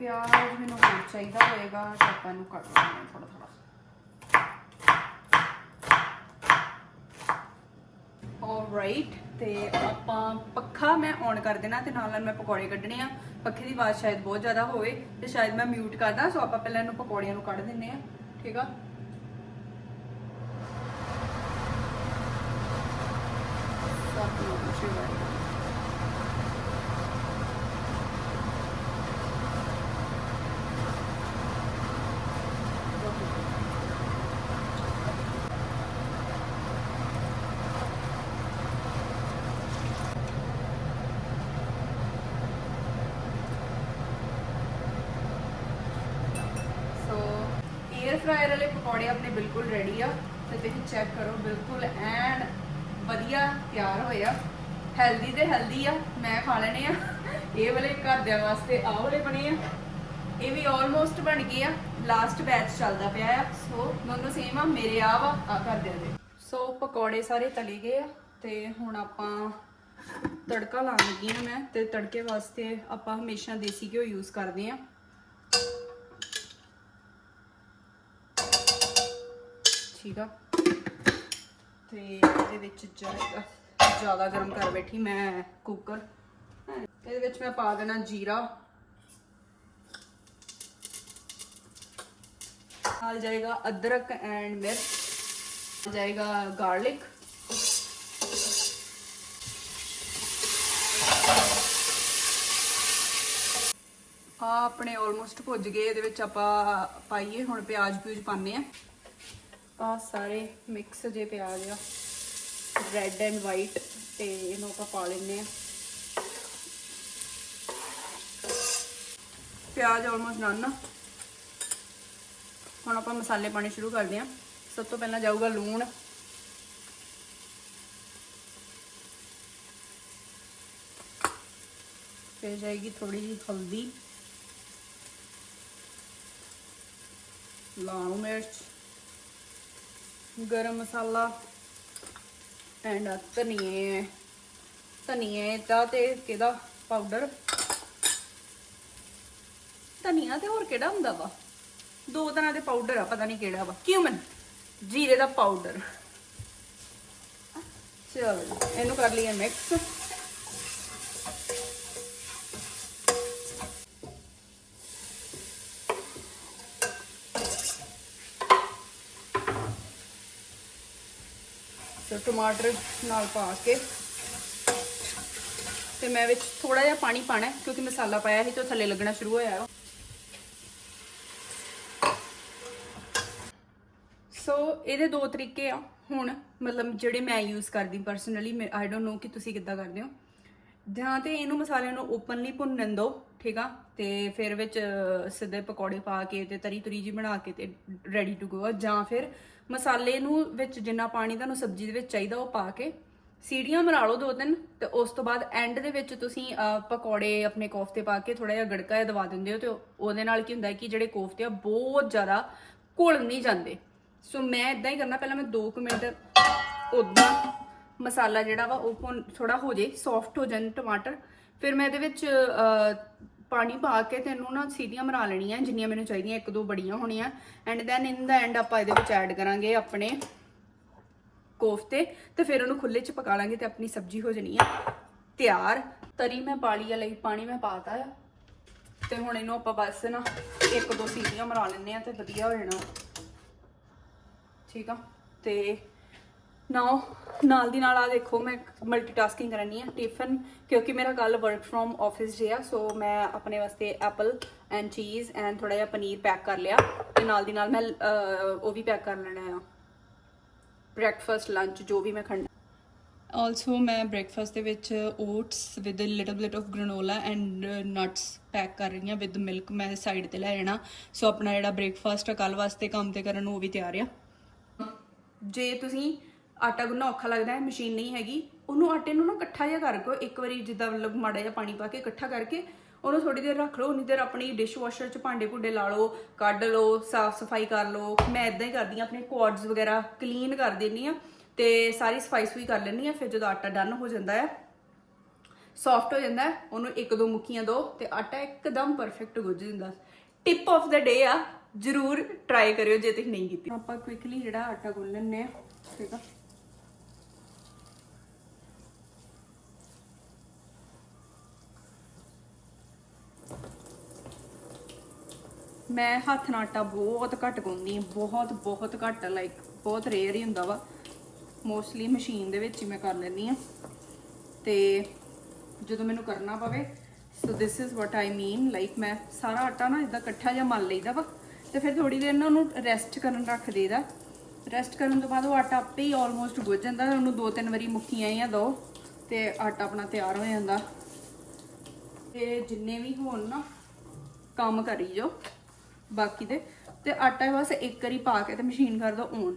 ਪਿਆਜ਼ ਮੈਨੂੰ ਹੋਰ ਚਾਹੀਦਾ ਹੋਏਗਾ, ਤਾਂ ਆਪਾਂ ਨੂੰ ਕੱਟ ਲੈਣਾ ਥੋੜਾ ਥੋੜਾ ਆਲਰਾਈਟ ਤੇ ਆਪਾਂ ਪੱਖਾ ਮੈਂ ਔਨ ਕਰ ਦੇਣਾ ਤੇ ਨਾਲ ਨਾਲ ਮੈਂ ਪਕੌੜੇ ਕੱਢਣੇ ਆ। ਪੱਖੇ ਦੀ ਆਵਾਜ਼ ਸ਼ਾਇਦ ਬਹੁਤ ਜ਼ਿਆਦਾ ਹੋਵੇ ਤੇ ਸ਼ਾਇਦ ਮੈਂ ਮਿਊਟ ਕਰਦਾ, ਸੋ ਆਪਾਂ ਪਹਿਲਾਂ ਇਹਨੂੰ ਪਕੌੜਿਆਂ ਨੂੰ ਕੱਢ ਦਿੰਨੇ ਆ। ਠੀਕ ਆ ਸਭ ਨੂੰ ਸ਼ੁਗਰ ਸੋ 에ਅਰ ਫਰਾਇਰ ਵਾਲੇ ਪਕੌੜੇ ਆਪਣੇ ਬਿਲਕੁਲ ਰੈਡੀ ਆ ਤੇ ਤੁਸੀਂ ਚੈੱਕ ਕਰੋ, ਬਿਲਕੁਲ ਐਨ ਵਧੀਆ ਤਿਆਰ ਹੋਏ ਆ। ਹੈਲਦੀ ਤੇ ਹੈਲਦੀ ਆ, ਮੈਂ ਖਾ ਲੈਣੇ ਆ। ਇਹ ਵਾਲੇ ਘਰਦਿਆਂ ਵਾਸਤੇ ਆਹ ਵਾਲੇ ਬਣੇ ਆ। ਇਹ ਵੀ ਆਲਮੋਸਟ ਬਣ ਗਏ ਆ। ਲਾਸਟ ਬੈਚ ਚੱਲਦਾ ਪਿਆ ਆ। ਸੋ ਦੋਨੋਂ ਸੇਮ ਆ, ਮੇਰੇ ਆ ਵਾ ਆ ਘਰਦਿਆਂ ਦੇ। ਸੋ ਪਕੌੜੇ ਸਾਰੇ ਤਲੇ ਗਏ ਆ ਤੇ ਹੁਣ ਆਪਾਂ ਤੜਕਾ ਲਾਉਣ ਲੱਗੀ ਆ ਮੈਂ ਤੇ ਤੜਕੇ ਵਾਸਤੇ ਆਪਾਂ ਹਮੇਸ਼ਾ ਦੇਸੀ ਘਿਓ ਯੂਜ਼ ਕਰਦੇ ਆ। ਠੀਕ ਤੇ ਇਹਦੇ ਵਿੱਚ ਜ਼ਿਆਦਾ ਗਰਮ ਕਰ ਬੈਠੀ ਮੈਂ ਕੁੱਕਰ। ਇਹਦੇ ਵਿੱਚ ਮੈਂ ਪਾ ਦੇਣਾ ਜੀਰਾ। ਨਾਲ ਜਾਏਗਾ ਅਦਰਕ ਐਂਡ ਮਿਰਚ। ਜਾਏਗਾ ਗਾਰਲਿਕ। ਆ ਆਪਣੇ ਆਲਮੋਸਟ ਭੁੱਜ ਗਏ। ਇਹਦੇ ਵਿੱਚ ਆਪਾਂ ਪਾਈਏ, ਹੁਣ ਪਿਆਜ਼ ਪਿਊਜ਼ ਪਾਣੇ ਆ ਆ ਸਾਰੇ ਮਿਕਸ ਜੇ ਪਿਆਜ਼ ਆ ਰੈੱਡ ਐਂਡ ਵਾਈਟ ਤੇ ਇਹਨੂੰ ਆਪਾਂ ਪਾ ਲੈਂਦੇ ਆ ਪਿਆਜ਼ ਆਲਮੋਸਟ ਡਨ ਆ। ਹੁਣ ਆਪਾਂ ਮਸਾਲੇ ਪਾਣੇ ਸ਼ੁਰੂ ਕਰਦੇ ਆ ਸਭ ਤੋਂ ਪਹਿਲਾਂ ਜਾਊਗਾ ਲੂਣ। ਫਿਰ ਜਾਏਗੀ ਥੋੜੀ ਜਿਹੀ ਹਲਦੀ। ਲਾਲ ਮਿਰਚ। ਗਰਮ ਮਸਾਲਾ ਐਂਡ ਧਨੀਏ ਧਨੀਏ ਦਾ ਤੇ ਕਿਹਦਾ ਪਾਊਡਰ ਧਨੀਆ ਤੇ ਹੋਰ ਕਿਹੜਾ ਹੁੰਦਾ ਵਾ? ਦੋ ਤਰ੍ਹਾਂ ਦੇ ਪਾਊਡਰ ਆ, ਪਤਾ ਨਹੀਂ ਕਿਹੜਾ ਵਾ। ਕਿਊਮਨ ਜੀਰੇ ਦਾ ਪਾਊਡਰ ਚਲੋ ਇਹਨੂੰ ਕਰ ਲਈਏ ਮਿਕਸ ਟਮਾਟਰ ਨਾਲ ਪਾ ਕੇ ਤੇ ਮੈਂ ਵਿੱਚ ਥੋੜਾ ਜਿਹਾ ਪਾਣੀ ਪਾਣਾ ਕਿਉਂਕਿ ਮਸਾਲਾ ਪਾਇਆ ਸੀ ਤੇ ਥੱਲੇ ਲੱਗਣਾ ਸ਼ੁਰੂ ਹੋਇਆ ਸੋ ਇਹਦੇ ਦੋ ਤਰੀਕੇ ਆ। ਹੁਣ ਮਤਲਬ ਜਿਹੜੇ ਮੈਂ ਯੂਜ਼ ਕਰਦੀ ਪਰਸਨਲੀ ਆਈ ਡੋਨਟ ਨੋ ਕਿ ਤੁਸੀਂ ਕਿੱਦਾਂ ਕਰਦੇ ਹੋ। ਜਾਂ ਤੇ ਇਹਨੂੰ ਮਸਾਲਿਆਂ ਨੂੰ ਓਪਨਲੀ ਭੁੰਨਣ ਦਿਓ ਠੀਕ ਆ? ਤੇ ਫਿਰ ਵਿੱਚ ਸਿੱਧੇ ਪਕੌੜੇ ਪਾ ਕੇ ਤੇ ਤਰੀ ਤਰੀ ਜੀ ਬਣਾ ਕੇ ਤੇ ਰੈਡੀ ਟੂ ਗੋ ਜਾਂ ਫਿਰ ਮਸਾਲੇ ਨੂੰ ਵਿੱਚ ਜਿੰਨਾ ਪਾਣੀ ਤੁਹਾਨੂੰ ਸਬਜ਼ੀ ਦੇ ਵਿੱਚ ਚਾਹੀਦਾ ਉਹ ਪਾ ਕੇ ਸੀੜੀਆਂ ਮਰਾ ਲਓ ਦੋ ਤਿੰਨ ਤੇ ਉਸ ਤੋਂ ਬਾਅਦ ਐਂਡ ਦੇ ਵਿੱਚ ਤੁਸੀਂ ਪਕੌੜੇ ਆਪਣੇ ਕੋਫਤੇ ਪਾ ਕੇ ਥੋੜਾ ਜਿਹਾ ਗੜਕਾ ਜਿਹਾ ਦਵਾ ਦਿੰਦੇ ਹੋ ਤੇ ਉਹਦੇ ਨਾਲ ਕੀ ਹੁੰਦਾ ਕਿ ਜਿਹੜੇ ਕੋਫਤੇ ਆ ਬਹੁਤ ਜ਼ਿਆਦਾ ਘੁਲ ਨਹੀਂ ਜਾਂਦੇ। ਸੋ ਮੈਂ ਇਦਾਂ ਹੀ ਕਰਨਾ, ਪਹਿਲਾਂ ਮੈਂ 2 ਮਿੰਟ ਉਦਾਂ ਮਸਾਲਾ ਜਿਹੜਾ ਵਾ ਉਹ ਥੋੜਾ ਹੋ ਜੇ ਸੌਫਟ ਹੋ ਜਾਣ ਟਮਾਟਰ। ਫਿਰ ਮੈਂ ਇਹਦੇ ਵਿੱਚ ਪਾਣੀ ਪਾ ਕੇ ਤੇ ਇਹਨੂੰ ਨਾ ਸੀਟੀਆਂ ਮਰਾ ਲੈਣੀਆਂ, ਜਿੰਨੀਆਂ ਮੈਨੂੰ ਚਾਹੀਦੀਆਂ, ਇੱਕ ਦੋ ਬੜੀਆਂ ਹੋਣੀਆਂ। And then in the end ਆਪਾਂ ਇਹਦੇ ਵਿੱਚ ਐਡ ਕਰਾਂਗੇ ਆਪਣੇ ਕੋਫਤੇ ਤੇ ਫਿਰ ਉਹਨੂੰ ਖੁੱਲੇ ਚ ਪਕਾ ਲਾਂਗੇ ਤੇ ਆਪਣੀ ਸਬਜ਼ੀ ਹੋ ਜਾਣੀ ਆ ਤਿਆਰ। ਤਰੀ ਮੈਂ ਪਾਲੀ ਆ, ਲਈ ਪਾਣੀ ਮੈਂ ਪਾਤਾ ਆ। ਤੇ ਹੁਣ ਇਹਨੂੰ ਆਪਾਂ ਬਸ ਨਾ ਇੱਕ ਦੋ ਸੀਟੀਆਂ ਮਰਾ ਲੈਂਦੇ ਆ ਤੇ ਵਧੀਆ ਹੋ ਜਾਣਾ। ਠੀਕ ਆ? ਤੇ ਨਾਓ ਨਾਲ ਦੀ ਨਾਲ ਆ ਦੇਖੋ, ਮੈਂ ਮਲਟੀਟਾਸਕਿੰਗ ਕਰਨੀ ਆ ਟਿਫਨ ਕਿਉਂਕਿ ਮੇਰਾ ਕੱਲ ਵਰਕ ਫਰੋਮ ਆਫਿਸ ਜੇ ਆ ਸੋ ਮੈਂ ਆਪਣੇ ਵਾਸਤੇ ਐਪਲ ਐਂਡ ਚੀਜ਼ ਐਂਡ ਥੋੜਾ ਜਿਹਾ ਪਨੀਰ ਪੈਕ ਕਰ ਲਿਆ ਤੇ ਨਾਲ ਦੀ ਨਾਲ ਮੈਂ ਉਹ ਵੀ ਪੈਕ ਕਰ ਲੈਣਾ ਆ। ਬ੍ਰੈਕਫਾਸਟ ਲੰਚ ਜੋ ਵੀ ਮੈਂ ਖਾਣਾ ਆਲਸੋ ਮੈਂ ਬ੍ਰੇਕਫਾਸਟ ਦੇ ਵਿੱਚ oats with a little bit of granola and nuts pack ਕਰ ਰਹੀ ਹਾਂ ਵਿਦ ਮਿਲਕ ਮੈਂ ਸਾਈਡ ਤੇ ਲੈ ਜਾਣਾ। ਸੋ ਆਪਣਾ ਜਿਹੜਾ ਬ੍ਰੇਕਫਾਸਟ ਆ ਕੱਲ ਵਾਸਤੇ ਕੰਮ ਤੇ ਕਰਨ ਨੂੰ ਉਹ ਵੀ ਤਿਆਰ ਆ। ਜੇ ਤੁਸੀਂ ਆਟਾ ਗੁੰਨਣਾ ਔਖਾ ਲੱਗਦਾ ਹੈ, ਮਸ਼ੀਨ ਨਹੀਂ ਹੈਗੀ। ਉਹਨੂੰ ਆਟੇ ਨੂੰ ਨਾ ਇਕੱਠਾ ਜਿਹਾ ਕਰ ਕੋ ਇੱਕ ਵਾਰੀ ਜਿੱਦਾਂ ਮਤਲਬ ਮਾੜਾ ਜਿਹਾ ਪਾਣੀ ਪਾ ਕੇ ਇਕੱਠਾ ਕਰਕੇ ਉਹਨੂੰ ਥੋੜੀ ਦੇਰ ਰੱਖ ਲਓ, ਉਨੀ ਦੇਰ ਆਪਣੀ ਡਿਸ਼ ਵਾਸ਼ਰ 'ਚ ਭਾਂਡੇ ਭੁੰਡੇ ਲਾ ਲਓ, ਕੱਢ ਲਓ, ਸਾਫ਼ ਸਫ਼ਾਈ ਕਰ ਲਓ। ਮੈਂ ਇਦਾਂ ਹੀ ਕਰਦੀ ਹਾਂ, ਆਪਣੇ ਕੁਆਡਸ ਵਗੈਰਾ ਕਲੀਨ ਕਰ ਦਿੰਨੀ ਆ ਤੇ ਸਾਰੀ ਸਫ਼ਾਈ ਸੁਈ ਕਰ ਲੈਂਦੀ ਆ ਫਿਰ ਜਦੋਂ ਆਟਾ ਡਨ ਹੋ ਜਾਂਦਾ ਹੈ ਸੌਫਟ ਹੋ ਜਾਂਦਾ ਉਹਨੂੰ ਇੱਕ ਦੋ ਮੁੱਕੀਆਂ ਦੋ ਤੇ ਆਟਾ ਇੱਕਦਮ ਪਰਫੈਕਟ ਗੁੱਝ ਜਾਂਦਾ। ਟਿਪ ਆਫ ਦਾ ਡੇ ਆ, ਜਰੂਰ ਟਰਾਈ ਕਰਿਓ ਜੇ ਤੁਸੀਂ ਨਹੀਂ ਕੀਤੀ। ਆਪਾਂ ਕੁਇਕਲੀ ਜਿਹੜਾ ਆਟਾ ਗੁੰਨ ਲੈਂਦੇ ਆ, ਠੀਕ ਆ। ਮੈਂ ਹੱਥ ਨਾਲ ਆਟਾ ਬਹੁਤ ਘੱਟ ਗੁੰਨਦੀ ਹਾਂ, ਬਹੁਤ ਬਹੁਤ ਘੱਟ ਲਾਈਕ ਬਹੁਤ ਰੇਅਰ ਹੀ ਹੁੰਦਾ ਵਾ। ਮੋਸਟਲੀ ਮਸ਼ੀਨ ਦੇ ਵਿੱਚ ਹੀ ਮੈਂ ਕਰ ਲੈਂਦੀ ਆ ਤੇ ਜਦੋਂ ਮੈਨੂੰ ਕਰਨਾ ਪਵੇ so this is what I mean like ਮੈਂ ਸਾਰਾ ਆਟਾ ਨਾ ਇਦਾਂ ਇਕੱਠਾ ਜਿਹਾ ਮਲ ਲਈਦਾ ਵਾ, ਤੇ ਫਿਰ ਥੋੜੀ ਦੇਰ ਨਾ ਉਹਨੂੰ ਰੈਸਟ ਕਰਨ ਰੱਖ ਦੇਈਦਾ। ਰੈਸਟ ਕਰਨ ਤੋਂ ਬਾਅਦ ਉਹ ਆਟਾ ਆਪੇ ਹੀ ਆਲਮੋਸਟ ਗੁੱਝ ਜਾਂਦਾ, ਉਹਨੂੰ ਦੋ ਤਿੰਨ ਵਾਰੀ ਮੁੱਕੀਆਂ ਜਾਂ ਦੋ, ਤੇ ਆਟਾ ਆਪਣਾ ਤਿਆਰ ਹੋ ਜਾਂਦਾ। ਤੇ ਜਿੰਨੇ ਵੀ ਹੋਣ ਨਾ, ਕੰਮ ਕਰੀ ਜਾਓ। ਬਾਕੀ ਦੇ। ਤੇ ਆਟਾ ਬਸ ਇੱਕ ਵਾਰੀ ਪਾ ਕੇ ਤੇ ਮਸ਼ੀਨ ਕਰ ਦੋ ਔਨ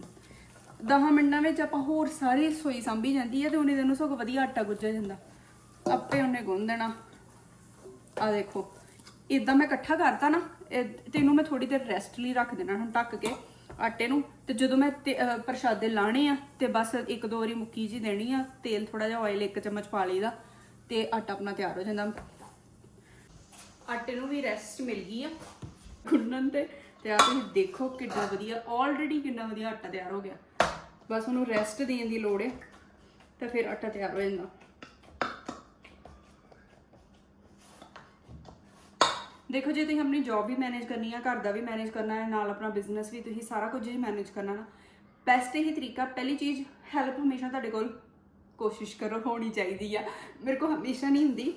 10 ਮਿੰਟਾਂ ਵਿੱਚ ਆਪਾਂ ਹੋਰ ਸਾਰੀ ਰਸੋਈ ਸੰਭੀ ਜਾਂਦੀ ਹੈ ਤੇ ਉਹਨੇ ਦਿਨ ਸਗੋਂ ਵਧੀਆ ਆਟਾ ਗੁੱਝਿਆ ਜਾਂਦਾ। ਆਪੇ ਉਹਨੇ ਗੁੰਨ ਦੇਣਾ। ਆ ਦੇਖੋ ਇਦਾਂ ਮੈਂ ਇਕੱਠਾ ਕਰਤਾ ਨਾ, ਇਹ- ਮੈਂ ਥੋੜੀ ਦੇਰ ਰੈਸਟ ਲਈ ਰੱਖ ਦੇਣਾ ਹੁਣ ਢੱਕ ਕੇ ਆਟੇ ਨੂੰ। ਤੇ ਜਦੋਂ ਮੈਂ ਤੇ- ਪ੍ਰਸ਼ਾਦੇ ਲਾਣੇ ਆ ਤੇ ਬਸ ਇੱਕ ਦੋ ਵਾਰੀ ਮੁੱਕੀ ਜੀ ਦੇਣੀ ਆ, ਤੇਲ ਥੋੜਾ ਜਿਹਾ ਆਇਲ ਇੱਕ ਚਮਚ ਪਾ ਲਈਦਾ ਤੇ ਆਟਾ ਆਪਣਾ ਤਿਆਰ ਹੋ ਜਾਂਦਾ। ਆਟੇ ਨੂੰ ਵੀ ਰੈਸਟ ਮਿਲ ਗਈ ਆ। ਗੁੰਨਣ ਤੇ ਤੇ ਆ ਤੁਸੀਂ ਦੇਖੋ ਕਿੰਨਾ ਵਧੀਆ ਆਲਰੇਡੀ ਕਿੰਨਾ ਵਧੀਆ ਆਟਾ ਤਿਆਰ ਹੋ ਗਿਆ। ਬਸ ਉਹਨੂੰ ਰੈਸਟ ਦੇਣ ਦੀ ਲੋੜ ਹੈ ਤਾਂ ਫਿਰ ਆਟਾ ਤਿਆਰ ਹੋ ਜਾਂਦਾ। ਦੇਖੋ, ਜੇ ਤੁਸੀਂ ਆਪਣੀ ਜੌਬ ਵੀ ਮੈਨੇਜ ਕਰਨੀ ਆ, ਘਰ ਦਾ ਵੀ ਮੈਨੇਜ ਕਰਨਾ ਹੈ, ਨਾਲ ਆਪਣਾ ਬਿਜ਼ਨਸ ਵੀ, ਤੁਸੀਂ ਸਾਰਾ ਕੁਝ ਹੀ ਮੈਨੇਜ ਕਰਨਾ ਨਾ। ਬੈਸਟ ਇਹੀ ਤਰੀਕਾ, ਪਹਿਲੀ ਚੀਜ਼ ਹੈਲਪ ਹਮੇਸ਼ਾ ਤੁਹਾਡੇ ਕੋਲ ਕੋਸ਼ਿਸ਼ ਕਰੋ, ਹੋਣੀ ਚਾਹੀਦੀ ਆ। ਮੇਰੇ ਕੋਲ ਹਮੇਸ਼ਾ ਨਹੀਂ ਹੁੰਦੀ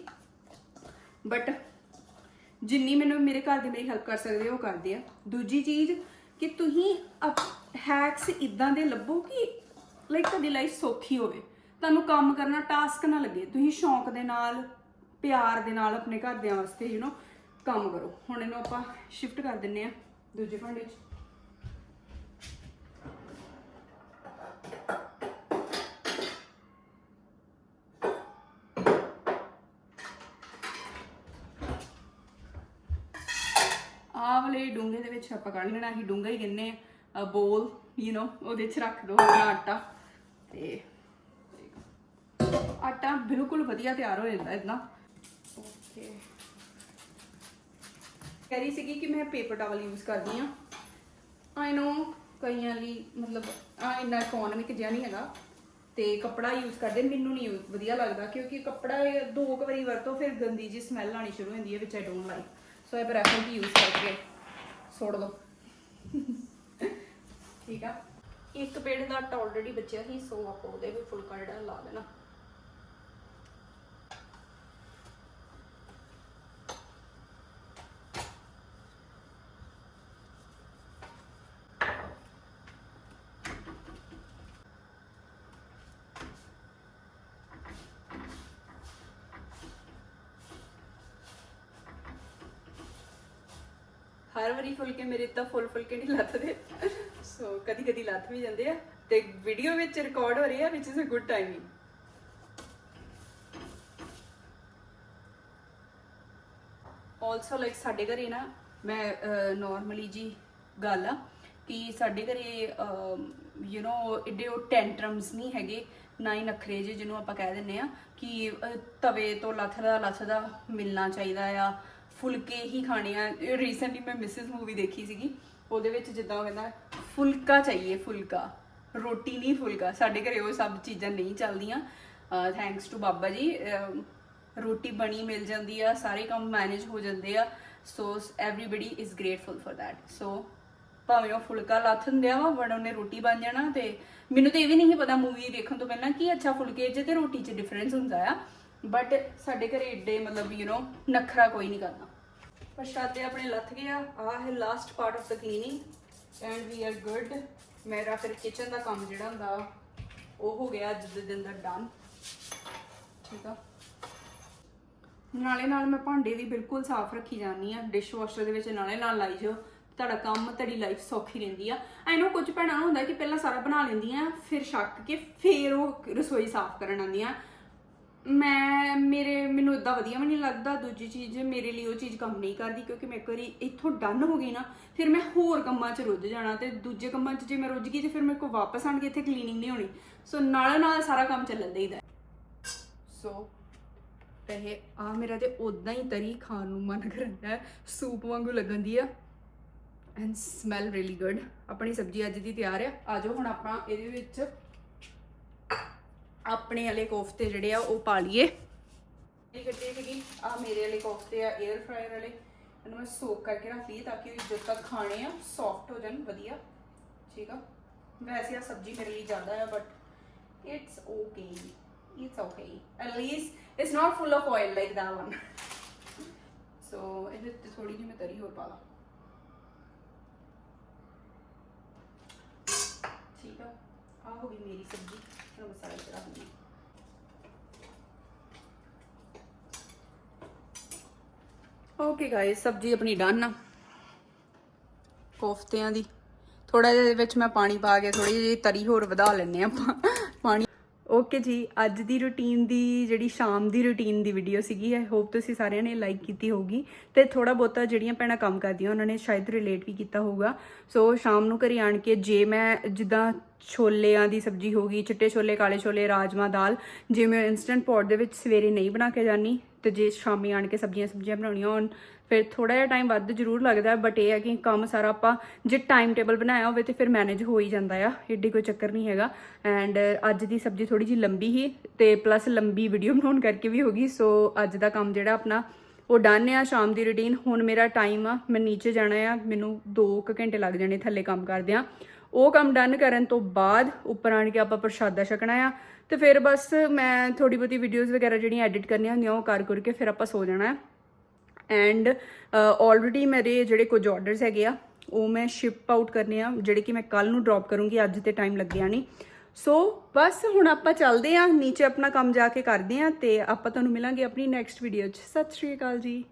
ਬਟ ਜਿੰਨੀ ਮੈਨੂੰ ਮੇਰੇ ਘਰ ਦੇ ਮੇਰੀ ਹੈਲਪ ਕਰ ਸਕਦੇ ਉਹ ਕਰਦੇ ਆ। ਦੂਜੀ ਚੀਜ਼ ਕਿ ਤੁਸੀਂ ਹੈਕਸ ਇਦਾਂ ਦੇ ਲੱਭੋ ਕਿ ਲਾਈਕ ਤੁਹਾਡੀ ਲਾਈਫ ਸੌਖੀ ਹੋਵੇ। ਤੁਹਾਨੂੰ ਕੰਮ ਕਰਨਾ ਟਾਸਕ ਨਾ ਲੱਗੇ। ਤੁਸੀਂ ਸ਼ੌਂਕ ਦੇ ਨਾਲ, ਪਿਆਰ ਦੇ ਨਾਲ ਆਪਣੇ ਘਰਦਿਆਂ ਵਾਸਤੇ ਯੂ نو ਕੰਮ ਕਰੋ। ਹੁਣ ਇਹਨੂੰ ਆਪਾਂ ਸ਼ਿਫਟ ਕਰ ਦਿੰਨੇ ਆ। ਦੂਜੇ ਭਾਂਡੇ 'ਚ। ਵਿੱਚ ਆਪਾਂ ਕੱਢ ਲੈਣਾ ਅਸੀਂ ਡੂੰਘਾ ਹੀ ਕਹਿੰਨੇ ਆ ਬੋਲ ਯੂ نو ਉਹਦੇ 'ਚ ਰੱਖ ਦੋ ਆਪਣਾ ਆਟਾ ਤੇ ਆਟਾ ਬਿਲਕੁਲ ਵਧੀਆ ਤਿਆਰ ਹੋ ਜਾਂਦਾ ਇਦਾਂ ਓਕੇ ਕਹਿ ਰਹੀ ਸੀਗੀ ਕਿ ਮੈਂ ਪੇਪਰ ਟਾਵਲ ਯੂਜ਼ ਕਰਦੀ ਆ ਆਈ نو ਕਈਆਂ ਲਈ ਮਤਲਬ ਆ ਇੰਨਾ ਇਕਨੋਮਿਕ ਜਿਹਾ ਨਹੀਂ ਹੈਗਾ ਤੇ ਕੱਪੜਾ ਯੂਜ਼ ਕਰਦੇ ਮੈਨੂੰ ਨਹੀਂ use ਵਧੀਆ ਲੱਗਦਾ ਕਿਉਂਕਿ ਕੱਪੜਾ ਇਹ ਦੋ ਕੁ ਵਾਰੀ ਵਰਤੋ ਫਿਰ ਗੰਦੀ ਜੀ ਸਮੈਲ ਆਣੀ ਸ਼ੁਰੂ ਹੁੰਦੀ ਹੈ ਵਿੱਚ I don't like so I prefer ਕਿ ਯੂਜ਼ ਕਰਕੇ ਛੋੜ ਦੋ। ਠੀਕ ਆ। ਇੱਕ ਪੇੜ ਦਾ ਆਟਾ ਆਲਰੇਡੀ ਬਚਿਆ ਸੀ, ਸੋ ਆਪਾਂ ਉਹਦੇ ਵੀ ਫੁਲਕਾ ਜਿਹੜਾ ਲਾ ਦੇਣਾ। ਹਰ ਵਾਰੀ ਫੁਲਕੇ ਮੇਰੇ ਤਾਂ ਫੁੱਲ ਫੁਲਕੇ ਨਹੀਂ ਲੱਥਦੇ। ਸੋ ਕਦੀ ਕਦੀ ਲੱਥ ਵੀ ਜਾਂਦੇ ਆ। ਤੇ ਵੀਡੀਓ ਵਿੱਚ ਰਿਕਾਰਡ ਹੋ ਰਹੀ ਆ which is a good timing also like ਸਾਡੇ ਘਰੇ ਨਾ, ਮੈਂ ਨਾਰਮਲੀ ਜੀ ਗੱਲ ਆ ਕਿ ਸਾਡੇ ਘਰੇ ਯੂ نو ਏਡੇ ਉਹ ਟੈਂਟਰਮਸ ਨਹੀਂ ਹੈਗੇ, ਨਾ ਹੀ ਨਖਰੇ ਜੇ ਜਿਹਨੂੰ ਆਪਾਂ ਕਹਿ ਦਿੰਨੇ ਆ ਕਿ ਤਵੇ ਤੋਂ ਲੱਥਦਾ ਲੱਥਦਾ ਮਿਲਣਾ ਚਾਹੀਦਾ ਆ ਫੁਲਕੇ ਹੀ ਖਾਣੇ ਆ। ਰੀਸੈਂਟਲੀ ਮੈਂ ਮਿਸਿਸ ਮੂਵੀ ਦੇਖੀ ਸੀਗੀ। ਉਹਦੇ ਵਿੱਚ ਜਿੱਦਾਂ ਉਹ ਕਹਿੰਦਾ, ਫੁਲਕਾ ਚਾਹੀਏ, ਫੁਲਕਾ। ਰੋਟੀ ਨਹੀਂ, ਫੁਲਕਾ। ਸਾਡੇ ਘਰੇ ਉਹ ਸਭ ਚੀਜ਼ਾਂ ਨਹੀਂ ਚੱਲਦੀਆਂ। ਥੈਂਕਸ ਟੂ ਬਾਬਾ ਜੀ ਰੋਟੀ ਬਣੀ, ਮਿਲ ਜਾਂਦੀ ਆ। ਸਾਰੇ ਕੰਮ ਮੈਨੇਜ ਹੋ ਜਾਂਦੇ ਆ। So everybody is grateful for that so ਭਾਵੇਂ ਉਹ ਫੁਲਕਾ ਲੱਥ ਹੁੰਦਿਆ ਵਾ ਬੜਾ ਉਹਨੇ ਰੋਟੀ ਬਣ ਜਾਣਾ ਤੇ ਮੈਨੂੰ ਤੇ ਇਹ ਵੀ ਨਹੀਂ ਪਤਾ ਮੂਵੀ ਦੇਖਣ ਤੋਂ ਪਹਿਲਾਂ ਕਿ ਅੱਛਾ ਫੁਲਕੇ 'ਚ ਤੇ ਰੋਟੀ 'ਚ ਡਿਫਰੈਂਸ ਹੁੰਦਾ ਆ। ਬਟ ਸਾਡੇ ਘਰੇ ਏਡੇ ਮਤਲਬ ਯੂ نو ਨਖਰਾ ਕੋਈ ਨਹੀਂ ਕਰਦਾ। ਪ੍ਰਸ਼ਾਦੇ ਆਪਣੇ ਲੱਥ ਗਏ ਆ ਆਹ ਹੈ last part of the cleaning and we are good ਮੇਰਾ ਫਿਰ ਕਿਚਨ ਦਾ ਕੰਮ ਜਿਹੜਾ ਹੁੰਦਾ, ਉਹ ਹੋ ਗਿਆ ਅੱਜ ਦੇ ਦਿਨ ਦਾ ਡਨ ਠੀਕ ਆ? ਨਾਲੇ ਨਾਲ ਮੈਂ ਭਾਂਡੇ ਵੀ ਬਿਲਕੁਲ ਸਾਫ਼ ਰੱਖੀ ਜਾਂਦੀ ਆ ਡਿਸ਼ ਵਾਸ਼ਰ ਦੇ ਵਿੱਚ ਨਾਲੇ ਨਾਲ ਲਾਈ ਜਾਓ। ਤੁਹਾਡਾ ਕੰਮ, ਤੁਹਾਡੀ ਲਾਈਫ ਸੌਖੀ ਰਹਿੰਦੀ ਆ। ਆਈ ਨੋ ਕੁਝ ਭੈਣਾਂ ਹੁੰਦਾ ਕਿ ਪਹਿਲਾਂ ਸਾਰਾ ਬਣਾ ਲੈਂਦੀਆਂ, ਫਿਰ ਛੱਕ ਕੇ ਫਿਰ ਉਹ ਰਸੋਈ ਸਾਫ਼ ਕਰਨ ਆਉਂਦੀਆਂ। ਮੈਂ, ਮੇਰੇ, ਮੈਨੂੰ ਇਦਾਂ ਵਧੀਆ ਵੀ ਨਹੀਂ ਲੱਗਦਾ ਦੂਜੀ ਚੀਜ਼, ਮੇਰੇ ਲਈ ਉਹ ਚੀਜ਼ ਕੰਮ ਨਹੀਂ ਕਰਦੀ ਕਿਉਂਕਿ ਮੈਂ ਇੱਕ ਵਾਰੀ ਇੱਥੋਂ ਡਨ ਹੋ ਗਈ ਨਾ, ਫਿਰ ਮੈਂ ਹੋਰ ਕੰਮਾਂ 'ਚ ਰੁੱਝ ਜਾਣਾ ਤੇ ਦੂਜੇ ਕੰਮਾਂ 'ਚ ਜੇ ਮੈਂ ਰੁੱਝ ਗਈ ਤੇ ਫਿਰ ਮੇਰੇ ਕੋਲ ਵਾਪਸ ਆਣ ਕੇ ਇੱਥੇ ਕਲੀਨਿੰਗ ਨਹੀਂ ਹੋਣੀ। ਸੋ ਨਾਲ ਨਾਲ ਸਾਰਾ ਕੰਮ ਚੱਲਣ ਦੇਈਦਾ। ਸੋ ਇਹ ਆ ਮੇਰਾ ਤੇ ਉਦਾਂ ਹੀ ਤਰੀ ਖਾਣ ਨੂੰ ਮਨ ਕਰਦਾ ਸੂਪ ਵਾਂਗੂ ਲੱਗਣ ਦੀ ਆ। ਐਂਡ ਸਮੈਲ ਰੀਲੀ ਗੁੱਡ ਆਪਣੀ ਸਬਜ਼ੀ ਅੱਜ ਦੀ ਤਿਆਰ ਆ। ਆਜੋ ਹੁਣ ਆਪਾਂ ਇਹਦੇ ਵਿੱਚ ਆਪਣੇ ਵਾਲੇ ਕੋਫਤੇ ਜਿਹੜੇ ਆ, ਉਹ ਪਾ ਲਈਏ। ਇਹ ਕੱਟੇ ਸੀਗੀ ਆ ਮੇਰੇ ਵਾਲੇ ਕੋਫਤੇ ਆ 에ਅਰ ਫਰਾਇਰ ਵਾਲੇ। ਇਹਨੂੰ ਮੈਂ ਸੋਕ ਕਰਕੇ ਰੱਖ ਲਈ ਤਾਂ ਕਿ ਜਦ ਤੱਕ ਖਾਣੇ ਆ ਸੌਫਟ ਹੋ ਜਾਣ, ਵਧੀਆ। ਠੀਕ ਆ? ਵੈਸੇ ਆ ਸਬਜ਼ੀ ਮੇਰੇ ਲਈ ਜ਼ਿਆਦਾ ਆ but it's okay it's okay at least it's not full of oil like that one so ਇਹਦੇ ਤੇ ਥੋੜੀ ਜਿਹੀ ਮੈਂ ਤਰੀ ਹੋਰ ਪਾ ਲਾਂ। ਠੀਕ ਆ? ਆ ਹੋ ਗਈ ਮੇਰੀ ਸਬਜ਼ੀ ਹੁਣ ਮਸਾਲਾ ਚੜਾ ਦਿੰਦੀ ਓਕੇ ਗਾਇਸ ਸਬਜ਼ੀ ਆਪਣੀ ਡਨ ਆ। ਕੋਫਤਿਆਂ ਦੀ। ਥੋੜਾ ਜਿਹਾ ਇਹਦੇ ਵਿੱਚ ਮੈਂ ਪਾਣੀ ਪਾ ਕੇ ਥੋੜੀ ਜਿਹੀ ਤਰੀ ਹੋਰ ਵਧਾ ਲੈਣੇ ਆਪਾਂ। ਓਕੇ ਜੀ, ਅੱਜ ਦੀ ਰੁਟੀਨ ਦੀ ਜਿਹੜੀ ਸ਼ਾਮ ਦੀ ਰੁਟੀਨ ਦੀ ਵੀਡੀਓ ਸੀਗੀ ਆਈ ਹੋਪ ਤੁਸੀਂ ਸਾਰਿਆਂ ਨੇ ਲਾਈਕ ਕੀਤੀ ਹੋਊਗੀ ਤੇ ਥੋੜਾ ਬਹੁਤਾ ਜਿਹੜੀਆਂ ਭੈਣਾਂ ਕੰਮ ਕਰਦੀਆਂ, ਉਹਨਾਂ ਨੇ ਸ਼ਾਇਦ ਰਿਲੇਟ ਵੀ ਕੀਤਾ ਹੋਊਗਾ। ਸੋ ਸ਼ਾਮ ਨੂੰ ਘਰੇ ਆਣ ਕੇ ਜੇ ਮੈਂ ਜਿੱਦਾਂ ਛੋਲਿਆਂ ਦੀ ਸਬਜ਼ੀ ਹੋ ਗਈ, ਚਿੱਟੇ ਛੋਲੇ, ਕਾਲੇ ਛੋਲੇ, ਰਾਜਮਾ, ਦਾਲ, ਜੇ ਮੈਂ ਇਨਸਟੈਂਟ ਪੌਟ ਦੇ ਵਿੱਚ ਸਵੇਰੇ ਨਹੀਂ ਬਣਾ ਕੇ ਜਾਨੀ ਤੇ ਜੇ ਸ਼ਾਮੀ ਆਣ ਕੇ ਸਬਜ਼ੀਆਂ ਸਬਜ਼ੀਆਂ ਬਣਾਉਣੀਆਂ ਹੋਣ ਫਿਰ ਥੋੜਾ ਜਿਹਾ ਟਾਈਮ ਵੱਧ ਜ਼ਰੂਰ ਲੱਗਦਾ ਬਟ ਇਹ ਹੈ ਕਿ ਕੰਮ ਸਾਰਾ ਆਪਾਂ ਜੇ ਟਾਈਮ ਟੇਬਲ ਬਣਾਇਆ ਹੋਵੇ ਤੇ ਫਿਰ ਮੈਨੇਜ ਹੋ ਹੀ ਜਾਂਦਾ ਆ, ਏਡੀ ਕੋਈ ਚੱਕਰ ਨਹੀਂ ਹੈਗਾ। ਐਂਡ ਅੱਜ ਦੀ ਸਬਜ਼ੀ ਥੋੜੀ ਜੀ ਲੰਬੀ ਹੀ ਤੇ ਪਲੱਸ ਲੰਬੀ ਵੀਡੀਓ ਬਣਾਉਣ ਕਰਕੇ ਵੀ ਹੋ ਗਈ ਸੋ ਅੱਜ ਦਾ ਕੰਮ ਜਿਹੜਾ ਆਪਣਾ ਉਹ ਡਨ ਆ, ਸ਼ਾਮ ਦੀ ਰੁਟੀਨ ਹੁਣ ਮੇਰਾ ਟਾਈਮ ਆ, ਮੈਂ ਨੀਚੇ ਜਾਣਾ ਆ, ਮੈਨੂੰ 2 ਘੰਟੇ ਲੱਗ ਜਾਣੇ ਥੱਲੇ ਕੰਮ ਕਰਦਿਆਂ। ਉਹ ਕੰਮ ਡਨ ਕਰਨ ਤੋਂ ਬਾਅਦ ਉੱਪਰ ਆਣ ਕੇ ਆਪਾਂ ਪ੍ਰਸ਼ਾਦਾ ਛਕਣਾ ਆ, ਤੇ ਫਿਰ ਬਸ ਮੈਂ ਥੋੜੀ ਬਹੁਤੀ ਵੀਡੀਓਜ਼ ਵਗੈਰਾ ਜਿਹੜੀਆਂ ਐਡਿਟ ਕਰਨੀਆਂ ਹੁੰਦੀਆਂ, ਉਹ ਕਰ ਕਰਕੇ ਫਿਰ ਆਪਾਂ ਸੋ ਜਾਣਾ ਹੈ ਐਂਡ ਆਲਰੇਡੀ uh, ਮੇਰੇ ਜਿਹੜੇ ਕੁਝ ਆਰਡਰਸ ਹੈਗੇ ਆ, ਉਹ ਮੈਂ ਸ਼ਿਪ ਆਊਟ ਕਰਨੇ ਆ, ਜਿਹੜੇ ਕਿ ਮੈਂ ਕੱਲ ਨੂੰ ਡ੍ਰੌਪ ਕਰੂੰਗੀ, ਅੱਜ ਤੇ ਟਾਈਮ ਲੱਗਿਆ ਨਹੀਂ ਸੋ ਬਸ ਹੁਣ ਆਪਾਂ ਚੱਲਦੇ ਆ, ਨੀਚੇ ਆਪਣਾ ਕੰਮ ਜਾ ਕੇ ਕਰਦੇ ਆ, ਤੇ ਆਪਾਂ ਤੁਹਾਨੂੰ ਮਿਲਾਂਗੇ ਆਪਣੀ ਨੈਕਸਟ ਵੀਡੀਓ 'ਚ। ਸਤਿ ਸ਼੍ਰੀ ਅਕਾਲ ਜੀ।